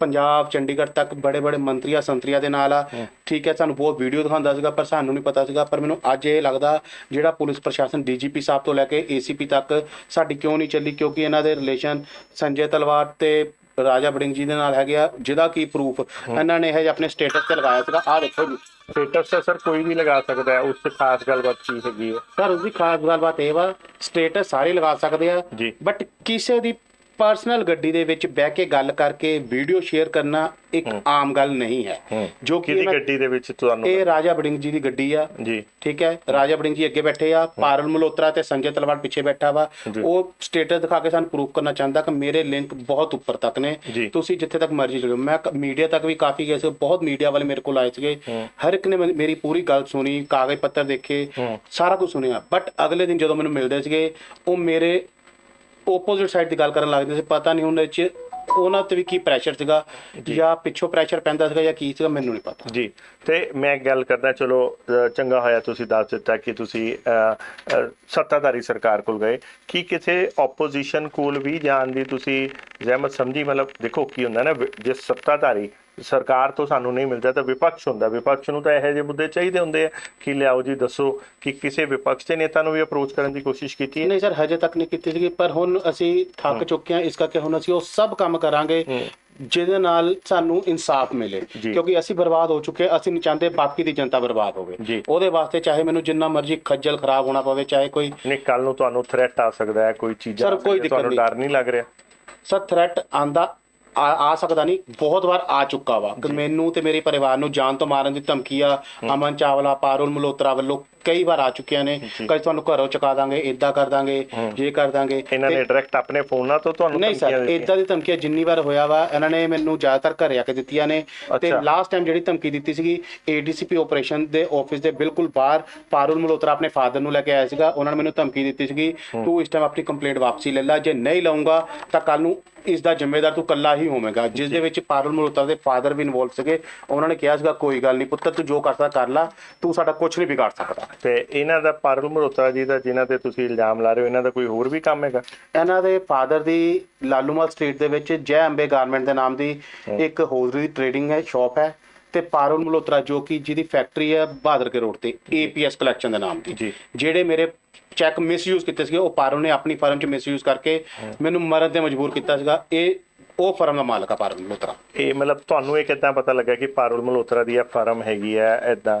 ਪੰਜਾਬ ਚੰਡੀਗੜ੍ਹ ਤੱਕ ਬੜੇ ਬੜੇ ਮੰਤਰੀਆਂ ਸੰਤਰੀਆਂ ਦੇ ਨਾਲ ਆ। ਠੀਕ ਹੈ ਸਾਨੂੰ ਬਹੁਤ ਵੀਡੀਓ ਦਿਖਾਉਂਦਾ ਸੀਗਾ ਪਰ ਸਾਨੂੰ ਨਹੀਂ ਪਤਾ ਸੀਗਾ ਪਰ ਮੈਨੂੰ ਅੱਜ ਇਹ ਲੱਗਦਾ ਜਿਹੜਾ ਪੁਲਿਸ ਪ੍ਰਸ਼ਾਸਨ ਡੀਜੀਪੀ ਸਾਹਿਬ ਤੋਂ ਲੈ ਕੇ ਏਸੀਪੀ ਤੱਕ ਸਾਡੀ ਕਿਉਂ ਨਹੀਂ ਚੱਲੀ ਕਿਉਂਕਿ ਇਹਨਾਂ ਦੇ ਰਿਲੇਸ਼ਨ ਸੰਜੇ ਤਲਵਾਰ ਤੇ ਰਾਜਾ ਬੜਿੰਗ ਜੀ ਦੇ ਨਾਲ ਹੈਗੇ ਆ ਜਿਹਦਾ ਕੀ ਪ੍ਰੂਫ ਇਹਨਾਂ ਨੇ ਇਹ ਆਪਣੇ ਸਟੇਟਸ ਤੇ ਲਗਾਇਆ ਸੀਗਾ। ਆਹ ਦੇਖੋ ਜੀ। ਸਟੇਟਸ ਤਾਂ ਸਰ ਕੋਈ ਵੀ ਲਗਾ ਸਕਦਾ ਹੈ ਉਸ ਤੇ ਖਾਸ ਗੱਲਬਾਤ ਕੀ ਹੈਗੀ ਹੈ ਸਰ ਉਸਦੀ ਖਾਸ ਗੱਲਬਾਤ ਇਹ ਵਾ ਸਟੇਟਸ ਸਾਰੇ ਲਗਾ ਸਕਦੇ ਆ। ਬਟ ਕਿਸੇ ਦੀ ਪਰਸਨਲ ਗੱਡੀ ਦੇ ਵਿੱਚ ਬਹਿ ਕੇ ਗੱਲ ਕਰਕੇ ਵੀਡੀਓ ਸ਼ੇਅਰ ਕਰਨਾ ਇੱਕ ਆਮ ਗੱਲ ਨਹੀਂ ਹੈ। ਜੋ ਕਿ ਕਿਹਦੀ ਗੱਡੀ ਦੇ ਵਿੱਚ ਤੁਹਾਨੂੰ ਇਹ ਰਾਜਾ ਬੜਿੰਗ ਜੀ ਦੀ ਗੱਡੀ ਆ। ਜੀ। ਠੀਕ ਹੈ? ਰਾਜਾ ਬੜਿੰਗ ਜੀ ਅੱਗੇ ਬੈਠੇ ਆ। ਪਾਰਲ ਮਲਹੋਤਰਾ ਤੇ ਸੰਜੇ ਤਲਵਾਰ ਪਿੱਛੇ ਬੈਠਾ ਵਾ। ਉਹ ਸਟੇਟਸ ਦਿਖਾ ਕੇ ਸਾਨੂੰ ਪ੍ਰੂਫ ਕਰਨਾ ਚਾਹੁੰਦਾ ਕਿ ਮੇਰੇ ਲਿੰਕ ਬਹੁਤ ਉੱਪਰ ਤੱਕ ਨੇ। ਤੁਸੀਂ ਜਿੱਥੇ ਤੱਕ ਮਰਜ਼ੀ ਚਲੋ। ਮੈਂ ਮੀਡੀਆ ਤੱਕ ਵੀ ਕਾਫੀ ਗਏ ਸੀ। ਬਹੁਤ ਮੀਡੀਆ ਵਾਲੇ ਮੇਰੇ ਕੋਲ ਆਏ ਸੀਗੇ। ਹਰ ਇੱਕ ਨੇ ਮੇਰੀ- ਪੂਰੀ ਗੱਲ ਸੁਣੀ। ਕਾਗਜ਼ ਪੱਤਰ ਦੇਖੇ। ਸਾਰਾ ਕੁਝ ਸੁਣਿਆ। ਬਟ ਅਗਲੇ ਦਿਨ ਜਦੋਂ ਮੈਨੂੰ ਮਿਲਦੇ ਸੀਗੇ ਉਹ ਮੇਰੇ ਆਪੋਜ਼ਿਟ ਸਾਈਡ ਦੀ ਗੱਲ ਕਰਨ ਲੱਗਦੇ ਸੀ ਪਤਾ ਨਹੀਂ ਉਹਨਾਂ ਚ ਉਹਨਾਂ ਤੇ ਵੀ ਕੀ ਪ੍ਰੈਸ਼ਰ ਸੀਗਾ ਜਾਂ। ਪਿੱਛੋਂ ਪ੍ਰੈਸ਼ਰ ਪੈਂਦਾ ਸੀਗਾ ਜਾਂ ਕੀ ਸੀਗਾ ਮੈਨੂੰ ਨਹੀਂ ਪਤਾ। ਜੀ ਤੇ ਮੈਂ ਗੱਲ ਕਰਦਾ ਚਲੋ ਚੰਗਾ ਹੋਇਆ ਤੁਸੀਂ ਦੱਸ ਦਿੱਤਾ ਕਿ ਤੁਸੀਂ ਸੱਤਾਧਾਰੀ ਸਰਕਾਰ ਕੋਲ ਗਏ। ਕੀ ਕਿਸੇ ਆਪੋਜੀਸ਼ਨ ਕੋਲ ਵੀ ਜਾਣ ਦੀ ਤੁਸੀਂ ਜ਼ਹਿਮਤ ਸਮਝੀ? ਮਤਲਬ ਦੇਖੋ ਕੀ ਹੁੰਦਾ ਨਾ ਜੇ ਸੱਤਾਧਾਰੀ ਸਰਕਾਰ ਤੋਂ ਸਾਨੂੰ ਨਹੀਂ ਮਿਲਦਾ ਤਾਂ ਵਿਪਕਸ਼ ਹੁੰਦਾ। ਵਿਪਕਸ਼ ਨੂੰ ਤਾਂ ਇਹੋ ਜਿਹੇ ਮੁੱਦੇ ਚਾਹੀਦੇ ਹੁੰਦੇ ਆ ਕਿ ਲਿਆਓ ਜੀ ਦੱਸੋ ਕਿ ਕਿਸੇ ਵਿਪਕਸ਼ ਦੇ ਨੇਤਾ ਨੂੰ ਵੀ ਅਪਰੋਚ ਕਰਨ ਦੀ ਕੋਸ਼ਿਸ਼ ਕੀਤੀ ਹੈ। ਨਹੀਂ ਸਰ ਹਜੇ ਤੱਕ ਨਹੀਂ ਕੀਤੀ ਸੀਗੀ ਪਰ ਹੁਣ ਅਸੀਂ ਥੱਕ ਚੁੱਕੇ ਹਾਂ ਇਸ ਕਰਕੇ ਹੁਣ ਅਸੀਂ ਉਹ ਸਭ ਕੰਮ ਕਰਾਂਗੇ ਜਿਹਦੇ ਨਾਲ ਸਾਨੂੰ ਇਨਸਾਫ ਮਿਲੇ। ਕਿਉਂਕਿ ਅਸੀਂ ਬਰਬਾਦ ਹੋ ਚੁੱਕੇ ਅਸੀਂ ਨਹੀਂ ਚਾਹੁੰਦੇ ਬਾਕੀ ਦੀ ਜਨਤਾ ਬਰਬਾਦ ਹੋਵੇ। ਉਹਦੇ ਵਾਸਤੇ ਚਾਹੇ ਮੈਨੂੰ ਜਿੰਨਾ ਮਰਜ਼ੀ ਖੱਜਲ ਖਰਾਬ ਹੋਣਾ ਪਵੇ ਚਾਹੇ ਕੋਈ ਨਹੀਂ ਕੱਲ ਨੂੰ ਤੁਹਾਨੂੰ ਥ੍ਰੈਟ ਆ ਸਕਦਾ ਹੈ ਕੋਈ ਚੀਜ਼ਾਂ ਤੁਹਾਨੂੰ। ਡਰ ਨਹੀਂ ਲੱਗ ਰਿਹਾ। ਸਰ ਥ੍ਰੈਟ ਆਂਦਾ ਆ ਆ ਸਕਦਾ ਨਹੀਂ। ਬਹੁਤ ਵਾਰ ਆ ਚੁੱਕਾ ਵਾ। ਕਿ ਮੈਨੂੰ ਤੇ ਮੇਰੇ ਪਰਿਵਾਰ ਨੂੰ ਜਾਨ ਤੋਂ ਮਾਰਨ ਦੀ ਧਮਕੀ ਆ। ਅਮਨ ਚਾਵਲਾ ਪਾਰੁਲ ਮਲਹੋਤਰਾ ਵੱਲੋਂ ਕਈ ਵਾਰ ਆ ਚੁੱਕਿਆ ਨੇ। ਕਦੇ ਤੁਹਾਨੂੰ ਘਰੋਂ ਚੁਕਾ ਦਾਂਗੇ ਇਦਾਂ ਕਰ ਦਾਂਗੇ ਇਹ ਕਰ ਦਾਂਗੇ ਇਹਨਾਂ ਨੇ ਡਾਇਰੈਕਟ ਆਪਣੇ ਫੋਨਾਂ ਤੋਂ ਤੁਹਾਨੂੰ ਨਹੀਂ ਸਰ? ਇਦਾਂ ਦੀ ਧਮਕੀਆਂ ਜਿੰਨੀ ਵਾਰ ਹੋਇਆ ਵਾ ਇਹਨਾਂ ਨੇ ਮੈਨੂੰ ਜ਼ਿਆਦਾਤਰ ਘਰੇ ਆ ਕੇ ਦਿੱਤੀਆਂ ਨੇ। ਤੇ। ਲਾਸਟ ਟਾਈਮ ਜਿਹੜੀ ਧਮਕੀ ਦਿੱਤੀ ਸੀਗੀ ਏਡੀਸੀਪੀ ਆਪਰੇਸ਼ਨ ਦੇ ਆਫਿਸ ਦੇ ਬਿਲਕੁਲ ਬਾਹਰ ਪਾਰੁਲ ਮਲਹੋਤਰਾ ਆਪਣੇ ਫਾਦਰ ਨੂੰ ਲੈ ਕੇ ਆਇਆ ਸੀਗਾ। ਉਹਨਾਂ ਨੇ ਮੈਨੂੰ ਧਮਕੀ ਦਿੱਤੀ ਸੀਗੀ ਤੂੰ ਇਸ ਟਾਈਮ ਆਪਣੀ ਕੰਪਲੇਂਟ ਵਾਪਸੀ ਲੈ ਲੈ ਜੇ ਨਹੀਂ ਲਊਂਗਾ ਤਾਂ ਕੱਲ ਨੂੰ ਇਸ ਦਾ ਜ਼ਿੰਮੇਦਾਰ ਤੂੰ ਕੱਲਾ ਹੀ ਹੋਵੇਂਗਾ। ਜਿਸ ਦੇ ਵਿੱਚ ਪਾਰੁਲ ਮਲਹੋਤਰਾ ਦੇ ਫਾਦਰ ਵੀ ਇਨਵੋਲਵ ਸੀਗੇ। ਉਹਨਾਂ ਨੇ ਕਿਹਾ ਸੀਗਾ ਕੋਈ ਗੱਲ ਨਹੀਂ ਪੁੱਤਰ ਤੂੰ ਜੋ ਕਰਦਾ ਕਰ ਲੈ ਤੂੰ ਸਾਡਾ ਕੁਝ ਨਹੀਂ ਵਿਗਾੜ ਸਕਦਾ। ਤੇ ਇਹਨਾਂ ਦਾ ਪਾਰਲ ਮਰੋਤਰਾ ਜੀ ਦਾ ਜਿਨ੍ਹਾਂ ਤੇ ਤੁਸੀਂ ਇਲਜ਼ਾਮ ਲਾ ਰਹੇ ਹੋ ਇਹਨਾਂ ਦਾ ਕੋਈ ਹੋਰ ਵੀ ਕੰਮ ਹੈਗਾ? ਇਹਨਾਂ ਦੇ ਫਾਦਰ ਦੀ ਲਾਲੂਮਲ ਸਟਰੀਟ ਦੇ ਵਿੱਚ ਜੈ ਅੰਬੇ ਗਾਰਮੈਂਟ ਦੇ ਨਾਮ ਦੀ ਇੱਕ ਹੋਜ਼ਰੀ ਟ੍ਰੇਡਿੰਗ ਹੈ ਸ਼ਾਪ ਹੈ ਤੇ ਪਾਰੁਲ ਮਲਹੋਤਰਾ ਜੋ ਕਿ ਜਿਹਦੀ ਫੈਕਟਰੀ ਹੈ ਬਹਾਦਰ ਕੇ ਰੋਡ ਤੇ ਏਪੀਐਸ ਕਲੈਕਸ਼ਨ ਦੇ ਨਾਮ ਦੀ। ਜਿਹੜੇ ਮੇਰੇ ਚੈੱਕ ਮਿਸਯੂਜ਼ ਕੀਤੇ ਸੀਗੇ ਉਹ ਪਾਰੁਲ ਨੇ ਆਪਣੀ ਫਰਮ 'ਚ ਮਿਸਯੂਜ਼ ਕਰਕੇ ਮੈਨੂੰ ਮਰਨ ਤੇ ਮਜਬੂਰ ਕੀਤਾ ਸੀਗਾ। ਇਹ ਉਹ ਫਰਮ ਦਾ ਮਾਲਕ ਆ ਪਾਰੁਲ ਮਲਹੋਤਰਾ। ਇਹ ਮਤਲਬ ਤੁਹਾਨੂੰ ਇਹ ਕਿੱਦਾਂ ਪਤਾ ਲੱਗਾ ਕਿ ਪਾਰਲ ਮਲਹੋਤਰਾ ਦੀ ਇਹ ਫਰਮ ਹੈਗੀ ਹੈ ਐਦਾਂ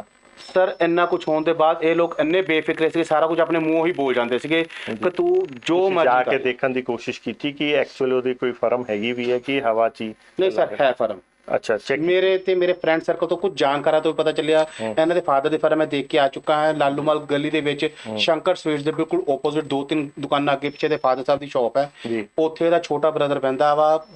ਸਰ ਇੰਨਾ ਕੁਝ ਹੋਣ ਦੇ ਬਾਅਦ ਇਹ ਲੋਕ ਇੰਨੇ ਬੇਫਿਕਰੇ ਸੀਗੇ ਸਾਰਾ ਕੁਝ ਆਪਣੇ ਮੂੰਹੋਂ ਹੀ ਬੋਲ ਜਾਂਦੇ ਸੀਗੇ ਕਿ ਤੂੰ ਜੋ ਤੁਸੀਂ ਜਾ ਮਰਜ਼ੀ ਕੇ ਦੇਖਣ ਦੀ ਕੋਸ਼ਿਸ਼ ਕੀਤੀ ਕਿ ਐਕਚੁਅਲੀ ਉਹਦੀ ਕੋਈ ਫਰਮ ਹੈਗੀ ਵੀ ਹੈ ਕਿ ਹਵਾ 'ਚ ਨਹੀਂ ਸਰ ਹੈ ਫਰਮ। ਅੱਛਾ ਚੈੱਕ ਮੇਰੇ ਤੇ ਮੇਰੇ ਫਰੈਂਡ ਸਰਕਲ ਤੋਂ ਕੁਝ ਜਾਣਕਾਰਾਂ ਤੋਂ ਪਤਾ ਚੱਲਿਆ। ਇਹਨਾਂ ਦੇ ਫਾਦਰ ਦੀ ਫਰਮ ਮੈਂ ਦੇਖ ਕੇ ਆ ਚੁੱਕਾ ਹਾਂ ਲਾਲੂਮਲ ਗਲੀ ਦੇ ਵਿੱਚ ਸ਼ੰਕਰ ਸਵੀਟਸ ਦੇ ਬਿਲਕੁਲ ਆਪੋਜ਼ਿਟ ਦੋ ਤਿੰਨ ਦੁਕਾਨਾਂ ਅੱਗੇ ਪਿੱਛੇ ਦੇ ਫਾਦਰ ਸਾਹਿਬ ਦੀ ਸ਼ਾਪ ਹੈ। ਉੱਥੇ ਦਾ ਛੋਟਾ ਬ੍ਰਦਰ ਬਹਿੰਦਾ ਵਾ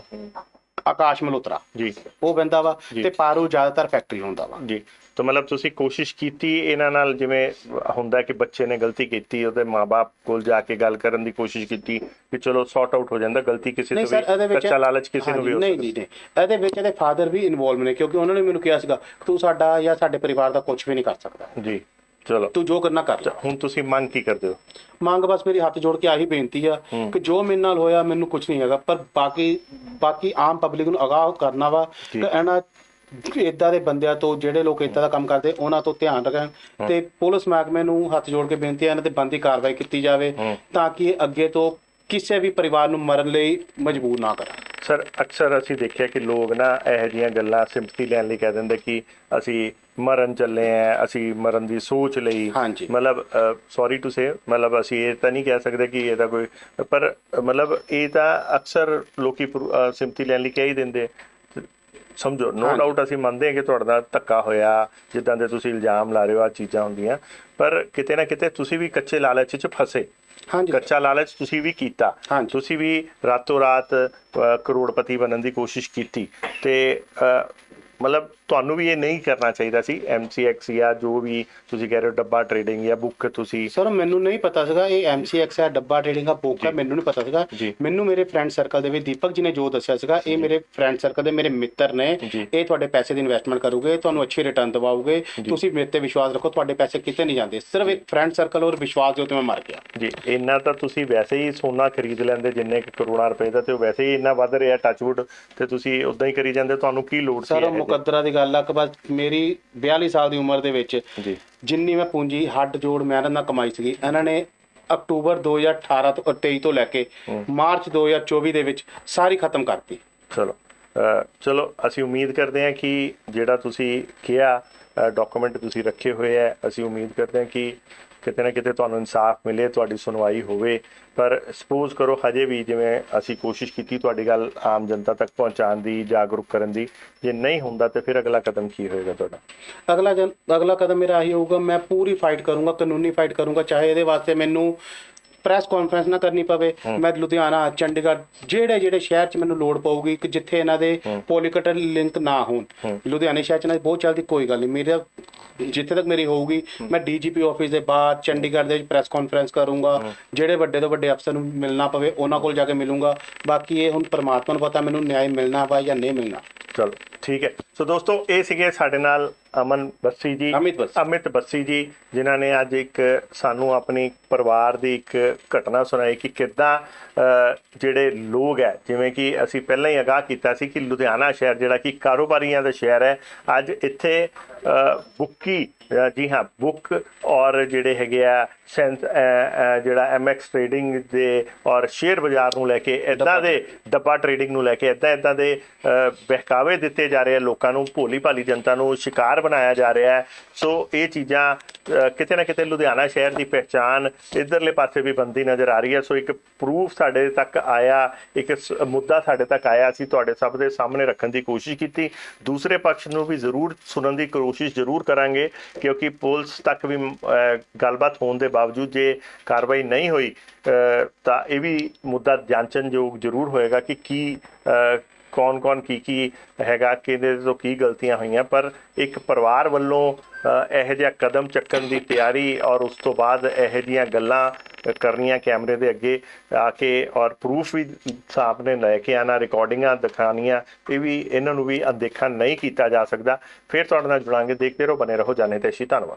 ਆਕਾਸ਼ ਮਲਹੋਤਰਾ। ਜੀ। ਉਹ ਬਹਿੰਦਾ ਵਾ। ਤੇ ਪਾਰੂ ਜ਼ਿਆਦਾਤਰ ਫੈਕਟਰੀ ਹੁੰਦਾ ਵਾ। ਜੀ। ਤਾਂ ਮਤਲਬ ਤੁਸੀਂ ਕੋਸ਼ਿਸ਼ ਕੀਤੀ ਇਹਨਾਂ ਨਾਲ ਜਿਵੇਂ ਹੁੰਦਾ ਕਿ ਬੱਚੇ ਨੇ ਗਲਤੀ ਕੀਤੀ ਉਹਦੇ ਮਾਪੇ ਕੋਲ ਜਾ ਕੇ ਗੱਲ ਕਰਨ ਦੀ ਕੋਸ਼ਿਸ਼ ਕੀਤੀ ਕਿ ਚਲੋ ਸੌਟ ਆਊਟ ਹੋ ਜਾਂਦਾ ਗਲਤੀ ਕਿਸੇ ਨਹੀਂ ਤੋਂ ਸਰ ਇਹਦੇ ਵੀ ਵਿੱਚ ਕੱਚਾ ਲਾਲਚ ਕਿਸੇ ਨੂੰ ਵੀ ਹੋ ਨਹੀਂ ਸਕਦਾ। ਨਹੀਂ ਨਹੀਂ। ਇਹਦੇ ਵਿੱਚ ਇਹਦੇ ਫਾਦਰ ਵੀ ਇਨਵੋਲਵ ਨੇ ਕਿਉਂਕਿ ਉਹਨਾਂ ਨੇ ਮੈਨੂੰ ਕਿਹਾ ਸੀਗਾ ਤੂੰ ਸਾਡਾ ਜਾਂ ਸਾਡੇ ਪਰਿਵਾਰ ਦਾ ਕੁਝ ਵੀ ਨਹੀਂ ਕਰ ਸਕਦਾ। ਜੀ ਚਲੋ। ਤੂੰ ਜੋ ਕਰਨਾ ਕਰ ਹੁਣ ਤੁਸੀਂ ਮੰਗ ਕੀ ਕਰਦੇ ਹੋ? ਮੰਗ ਬਸ ਮੇਰੀ ਹੱਥ ਜੋੜ ਕੇ ਆਹੀ ਬੇਨਤੀ ਆ। ਕਿ ਜੋ ਮੇਰੇ ਨਾਲ ਹੋਇਆ ਮੈਨੂੰ ਕੁਝ ਨਹੀਂ ਹੈਗਾ ਪਰ ਬਾਕੀ ਬਾਕੀ ਆਮ ਪਬਲਿਕ ਨੂੰ ਅਗਾਹ ਕਰਨਾ ਵਾ। ਕਿ ਇਹਨਾਂ ਇਦਾਂ ਦੇ ਬੰਦਿਆਂ ਤੋਂ ਜਿਹੜੇ ਲੋਕ ਇਦਾਂ ਦਾ ਕੰਮ ਕਰਦੇ ਉਹਨਾਂ ਤੋਂ ਧਿਆਨ ਰੱਖਣ ਤੇ ਪੁਲਿਸ ਮਹਿਕਮੇ ਨੂੰ ਹੱਥ ਜੋੜ ਕੇ ਬੇਨਤੀ ਹੈ ਇਹਨਾਂ ਤੇ ਬੰਦੀ ਕਾਰਵਾਈ ਕੀਤੀ ਜਾਵੇ। ਤਾਂ ਕਿ ਇਹ ਅੱਗੇ ਤੋਂ ਕਿਸੇ ਵੀ ਪਰਿਵਾਰ ਨੂੰ ਮਰਨ ਲਈ ਮਜਬੂਰ ਨਾ ਕਰਨ ਸਰ ਅਕਸਰ ਅਸੀਂ ਦੇਖਿਆ ਕਿ ਲੋਕ ਨਾ ਇਹੋ ਜਿਹੀਆਂ ਗੱਲਾਂ ਸਿੰਪਥੀ ਲੈਣ ਲਈ ਕਹਿ ਦਿੰਦੇ ਕਿ ਅਸੀਂ ਮਰਨ ਚੱਲੇ ਆ ਅਸੀਂ ਮਰਨ ਦੀ ਸੋਚ ਲਈ। ਮਤਲਬ ਸੌਰੀ ਟੂ ਸੇ ਮਤਲਬ ਅਸੀਂ ਇਹ ਤਾਂ ਨਹੀਂ ਕਹਿ ਸਕਦੇ ਕਿ ਇਹਦਾ ਕੋਈ ਪਰ ਮਤਲਬ ਇਹ ਤਾਂ ਅਕਸਰ ਲੋਕੀ ਸਿੰਪਥੀ ਲੈਣ ਲਈ ਕਹਿ ਹੀ ਦਿੰਦੇ ਸਮਝੋ ਨੋ। ਡਾਊਟ ਅਸੀਂ ਮੰਨਦੇ ਹਾਂ ਕਿ ਤੁਹਾਡੇ ਨਾਲ ਧੱਕਾ ਹੋਇਆ ਜਿੱਦਾਂ ਦੇ ਤੁਸੀਂ ਇਲਜ਼ਾਮ ਲਾ ਰਹੇ ਹੋ ਆ ਚੀਜ਼ਾਂ ਹੁੰਦੀਆਂ। ਪਰ ਕਿਤੇ ਨਾ ਕਿਤੇ ਤੁਸੀਂ ਵੀ ਕੱਚੇ ਲਾਲਚ 'ਚ ਫਸੇ। ਹਾਂਜੀ। ਕੱਚਾ ਲਾਲਚ ਤੁਸੀਂ ਵੀ ਕੀਤਾ। ਤੁਸੀਂ ਵੀ ਰਾਤੋਂ ਰਾਤ ਕਰੋੜਪਤੀ ਬਣਨ ਦੀ ਕੋਸ਼ਿਸ਼ ਕੀਤੀ। ਤੇ ਮਤਲਬ ਤੁਹਾਨੂੰ ਵੀ ਇਹ ਨਹੀਂ ਕਰਨਾ ਚਾਹੀਦਾ ਸੀ ਐਮਸੀਐਕਸ ਜਾਂ ਜੋ ਵੀ ਤੁਸੀਂ ਕਹਿ ਰਹੇ ਹੋ ਡੱਬਾ ਟ੍ਰੇਡਿੰਗ ਜਾਂ ਬੁੱਕ ਤੁਸੀਂ। ਸਰ ਮੈਨੂੰ ਨਹੀਂ ਪਤਾ ਸੀਗਾ ਇਹ ਐਮਸੀਐਕਸ ਹੈ ਡੱਬਾ ਟ੍ਰੇਡਿੰਗ ਦਾ ਬੋਕ ਹੈ। ਮੈਨੂੰ ਨਹੀਂ ਪਤਾ ਸੀਗਾ। ਮੈਨੂੰ ਮੇਰੇ ਫਰੈਂਡ ਸਰਕਲ ਦੇ ਵਿੱਚ ਦੀਪਕ ਜੀ ਨੇ ਜੋ ਦੱਸਿਆ ਸੀਗਾ ਇਹ ਮੇਰੇ ਫਰੈਂਡ ਸਰਕਲ ਦੇ ਮੇਰੇ ਮਿੱਤਰ ਨੇ। ਇਹ ਤੁਹਾਡੇ ਪੈਸੇ ਦੀ ਇਨਵੈਸਟਮੈਂਟ ਕਰੂਗੇ ਤੁਹਾਨੂੰ ਅੱਛੀ ਰਿਟਰਨ ਦਿਵਾਓਗੇ ਤੁਸੀਂ ਮੇਰੇ ਤੇ ਵਿਸ਼ਵਾਸ ਰੱਖੋ ਤੁਹਾਡੇ ਪੈਸੇ ਕਿਤੇ ਨਹੀਂ ਜਾਂਦੇ। ਸਿਰਫ ਇੱਕ ਫਰੈਂਡ ਸਰਕਲ ਔਰ ਵਿਸ਼ਵਾਸ ਦੇ ਉੱਤੇ ਮੈਂ ਮਰ ਗਿਆ। ਜੀ ਇੰਨਾ ਤਾਂ ਤੁਸੀਂ ਵੈਸੇ ਹੀ ਸੋਨਾ ਖਰੀਦ ਲੈਂਦੇ ਜਿੰਨੇ ਕੁ ਕਰੋੜਾਂ ਰੁਪਏ ਦਾ ਤੇ ਉਹ ਵੈਸੇ ਹੀ ਇੰਨਾ ਵੱਧ ਰਿਹਾ ਟੱਚਵੁੱਡ ਤੇ ਤੁਸੀਂ ਉਦਾਂ ਹੀ ਕਰੀ ਜਾਂਦੇ ਤੁਹਾਨੂੰ ਕੀ ਲੋੜ ਸੀ ਸਰ? ਮੁਕੱਦਰਾਂ ਦੀ ਗੱਲ ਆ ਕਿ ਬਸ ਮੇਰੀ 42 ਸਾਲ ਦੀ ਉਮਰ ਦੇ ਵਿੱਚ ਜੀ। ਜਿੰਨੀ ਮੈਂ ਪੂੰਜੀ ਹੱਡ ਜੋੜ ਮਿਹਨਤ ਨਾਲ ਕਮਾਈ ਸੀਗੀ। ਇਹਨਾਂ ਨੇ ਅਕਤੂਬਰ 2018 ਤੋਂ 23 ਤੋਂ ਲੈ ਕੇ ਮਾਰਚ 2024 ਦੇ ਵਿੱਚ ਸਾਰੀ ਖਤਮ ਕਰਤੀ। ਚਲੋ ਚਲੋ ਅਸੀਂ ਉਮੀਦ ਕਰਦੇ ਹਾਂ ਕਿ ਜਿਹੜਾ ਤੁਸੀਂ ਕਿਹਾ ਡਾਕੂਮੈਂਟ ਤੁਸੀਂ ਰੱਖੇ ਹੋਏ ਹੈ ਅਸੀਂ ਉਮੀਦ ਕਰਦੇ ਹਾਂ ਕਿ ਕਿਤੇ ਨਾ ਕਿਤੇ ਤੁਹਾਨੂੰ ਇਨਸਾਫ ਮਿਲੇ, ਤੁਹਾਡੀ ਸੁਣਵਾਈ ਹੋਵੇ। ਪਰ ਸਪੋਜ਼ ਕਰੋ ਹਜੇ ਵੀ ਜਿਵੇਂ ਅਸੀਂ ਕੋਸ਼ਿਸ਼ ਕੀਤੀ ਤੁਹਾਡੀ ਗੱਲ ਆਮ ਜਨਤਾ ਤੱਕ ਪਹੁੰਚਾਉਣ ਦੀ, ਜਾਗਰੂਕ ਕਰਨ ਦੀ, ਜੇ ਨਹੀਂ ਹੁੰਦਾ ਤੇ ਫਿਰ ਅਗਲਾ ਕਦਮ ਕੀ ਹੋਏਗਾ ਤੁਹਾਡਾ? ਅਗਲਾ ਜਨ, ਅਗਲਾ ਕਦਮ ਮੇਰਾ ਆਹੀ ਹੋਊਗਾ, ਮੈਂ ਪੂਰੀ ਫਾਈਟ ਕਰੂੰਗਾ, ਕਾਨੂੰਨੀ ਫਾਈਟ ਕਰੂੰਗਾ, ਚਾਹੇ ਇਹਦੇ ਵਾਸਤੇ ਮੈਨੂੰ ਪ੍ਰੈਸ ਕਾਨਫਰੰਸ ਨਾ ਕਰਨੀ ਪਵੇ। ਮੈਂ ਲੁਧਿਆਣਾ ਚੰਡੀਗੜ੍ਹ ਜਿਹੜੇ ਜਿਹੜੇ ਸ਼ਹਿਰ 'ਚ ਮੈਨੂੰ ਲੋੜ ਪਊਗੀ ਕਿ ਜਿੱਥੇ ਇਹਨਾਂ ਦੇ ਪੋਲੀਕਟਲ ਲਿੰਕ ਨਾ ਹੋਣ। ਲੁਧਿਆਣੇ ਸ਼ਹਿਰ 'ਚ ਨਾ ਬਹੁਤ ਜਲਦੀ ਕੋਈ ਗੱਲ ਨਹੀਂ। ਮੇਰਾ ਜਿੱਥੇ ਤੱਕ ਮੇਰੀ ਹੋਊਗੀ ਮੈਂ ਡੀਜੀਪੀ ਆਫਿਸ ਦੇ ਬਾਹਰ ਚੰਡੀਗੜ੍ਹ ਦੇ ਵਿੱਚ ਪ੍ਰੈਸ ਕਾਨਫਰੰਸ ਕਰੂੰਗਾ। ਜਿਹੜੇ ਵੱਡੇ ਤੋਂ ਵੱਡੇ ਅਫਸਰ ਨੂੰ ਮਿਲਣਾ ਪਵੇ ਉਹਨਾਂ ਕੋਲ ਜਾ ਕੇ ਮਿਲੂੰਗਾ। ਬਾਕੀ ਇਹ ਹੁਣ ਪਰਮਾਤਮਾ ਨੂੰ ਪਤਾ ਮੈਨੂੰ ਨਿਆਂ ਮਿਲਣਾ ਵਾ ਜਾਂ ਨਹੀਂ ਮਿਲਣਾ। ਚਲੋ ਠੀਕ ਹੈ। ਸੋ ਦੋਸਤੋ ਇਹ ਸੀਗੇ ਸਾਡੇ ਨਾਲ ਅਮਨ ਬੱਸੀ ਜੀ ਅਮਿਤ ਬੱਸੀ। ਜੀ ਜਿਨ੍ਹਾਂ ਨੇ ਅੱਜ ਇੱਕ ਸਾਨੂੰ ਆਪਣੀ ਪਰਿਵਾਰ ਦੀ ਇੱਕ ਘਟਨਾ ਸੁਣਾਈ ਕਿ ਕਿੱਦਾਂ ਜਿਹੜੇ ਲੋਕ ਹੈ ਜਿਵੇਂ ਕਿ ਅਸੀਂ ਪਹਿਲਾਂ ਹੀ ਅਗਾਹ ਕੀਤਾ ਸੀ ਕਿ ਲੁਧਿਆਣਾ ਸ਼ਹਿਰ ਜਿਹੜਾ ਕਿ ਕਾਰੋਬਾਰੀਆਂ ਦਾ ਸ਼ਹਿਰ ਹੈ ਅੱਜ ਇੱਥੇ ਬੁੱਕੀ ਜੀ ਹਾਂ ਬੁੱਕ ਔਰ ਜਿਹੜੇ ਹੈਗੇ ਆ ਸੈਂਸ ਅ, ਅ, ਜਿਹੜਾ ਐਮਐਕਸ ਟ੍ਰੇਡਿੰਗ ਦੇ ਔਰ ਸ਼ੇਅਰ ਬਾਜ਼ਾਰ ਨੂੰ ਲੈ ਕੇ ਇਦਾਂ ਦੇ ਡੱਬਾ ਟ੍ਰੇਡਿੰਗ ਨੂੰ ਲੈ ਕੇ ਇਦਾਂ ਇਦਾਂ ਦੇ ਬਹਿਕਾਵੇ ਦਿੱਤੇ ਜਾ ਰਹੇ ਆ ਲੋਕਾਂ ਨੂੰ ਭੋਲੀ ਭਾਲੀ ਜਨਤਾ ਨੂੰ ਸ਼ਿਕਾਰ ਬਣਾਇਆ ਜਾ ਰਿਹਾ ਹੈ। ਸੋ ਇਹ ਚੀਜ਼ਾਂ ਕਿਤੇ ਨਾ ਕਿਤੇ ਲੁਧਿਆਣਾ ਸ਼ਹਿਰ ਦੀ ਪਹਿਚਾਨ ਇਧਰਲੇ ਪਾਸੇ ਵੀ ਬੰਦੀ ਨਜ਼ਰ ਆ ਰਹੀ ਹੈ। ਸੋ ਇੱਕ ਪ੍ਰੂਫ ਸਾਡੇ ਤੱਕ ਆਇਆ ਇੱਕ ਮੁੱਦਾ ਸਾਡੇ ਤੱਕ ਆਇਆ ਅਸੀਂ ਤੁਹਾਡੇ ਸਭ ਦੇ ਸਾਹਮਣੇ ਰੱਖਣ ਦੀ ਕੋਸ਼ਿਸ਼ ਕੀਤੀ। ਦੂਸਰੇ ਪੱਖ ਨੂੰ ਵੀ ਜ਼ਰੂਰ ਸੁਣਨ ਦੀ ਕੋਸ਼ਿਸ਼ ਜ਼ਰੂਰ ਕਰਾਂਗੇ। ਕਿਉਂਕਿ ਪੁਲਿਸ ਤੱਕ ਵੀ ਅ, ਗੱਲਬਾਤ ਹੋਣ ਦੇ ਬਾਵਜੂਦ ਜੇ ਕਾਰਵਾਈ ਨਹੀਂ ਹੋਈ ਅ, ਤਾਂ ਇਹ ਵੀ ਮੁੱਦਾ ਜਾਂਚਣਯੋਗ ਜ਼ਰੂਰ ਹੋਏਗਾ ਕਿ ਕੀ ਕੌਣ ਕੌਣ ਕੀ ਕੀ ਹੈਗਾ, ਕਿਹਦੇ ਤੋਂ ਕੀ ਗਲਤੀਆਂ ਹੋਈਆਂ, ਪਰ ਇੱਕ ਪਰਿਵਾਰ ਵੱਲੋਂ ਇਹੋ ਜਿਹਾ ਕਦਮ ਚੱਕਣ ਦੀ ਤਿਆਰੀ ਔਰ ਉਸ ਤੋਂ ਬਾਅਦ ਇਹੋ ਜਿਹੀਆਂ ਗੱਲਾਂ ਕਰਨੀਆਂ ਕੈਮਰੇ ਦੇ ਅੱਗੇ ਆ ਕੇ ਔਰ ਪ੍ਰੂਫ ਵੀ ਸਾਹਮਣੇ ਲੈ ਕੇ ਆਣਾ ਰਿਕਾਰਡਿੰਗਾਂ ਦਿਖਾਣੀਆਂ ਇਹ ਵੀ ਇਹਨਾਂ ਨੂੰ ਵੀ ਅਣਦੇਖਾ ਨਹੀਂ ਕੀਤਾ ਜਾ ਸਕਦਾ। ਫਿਰ ਤੁਹਾਡੇ ਨਾਲ ਜੁੜਾਂਗੇ, ਦੇਖਦੇ ਰਹੋ ਬਨੇ ਰਹੋ, ਜਾਣੇ ਤੇ। ਧੰਨਵਾਦ।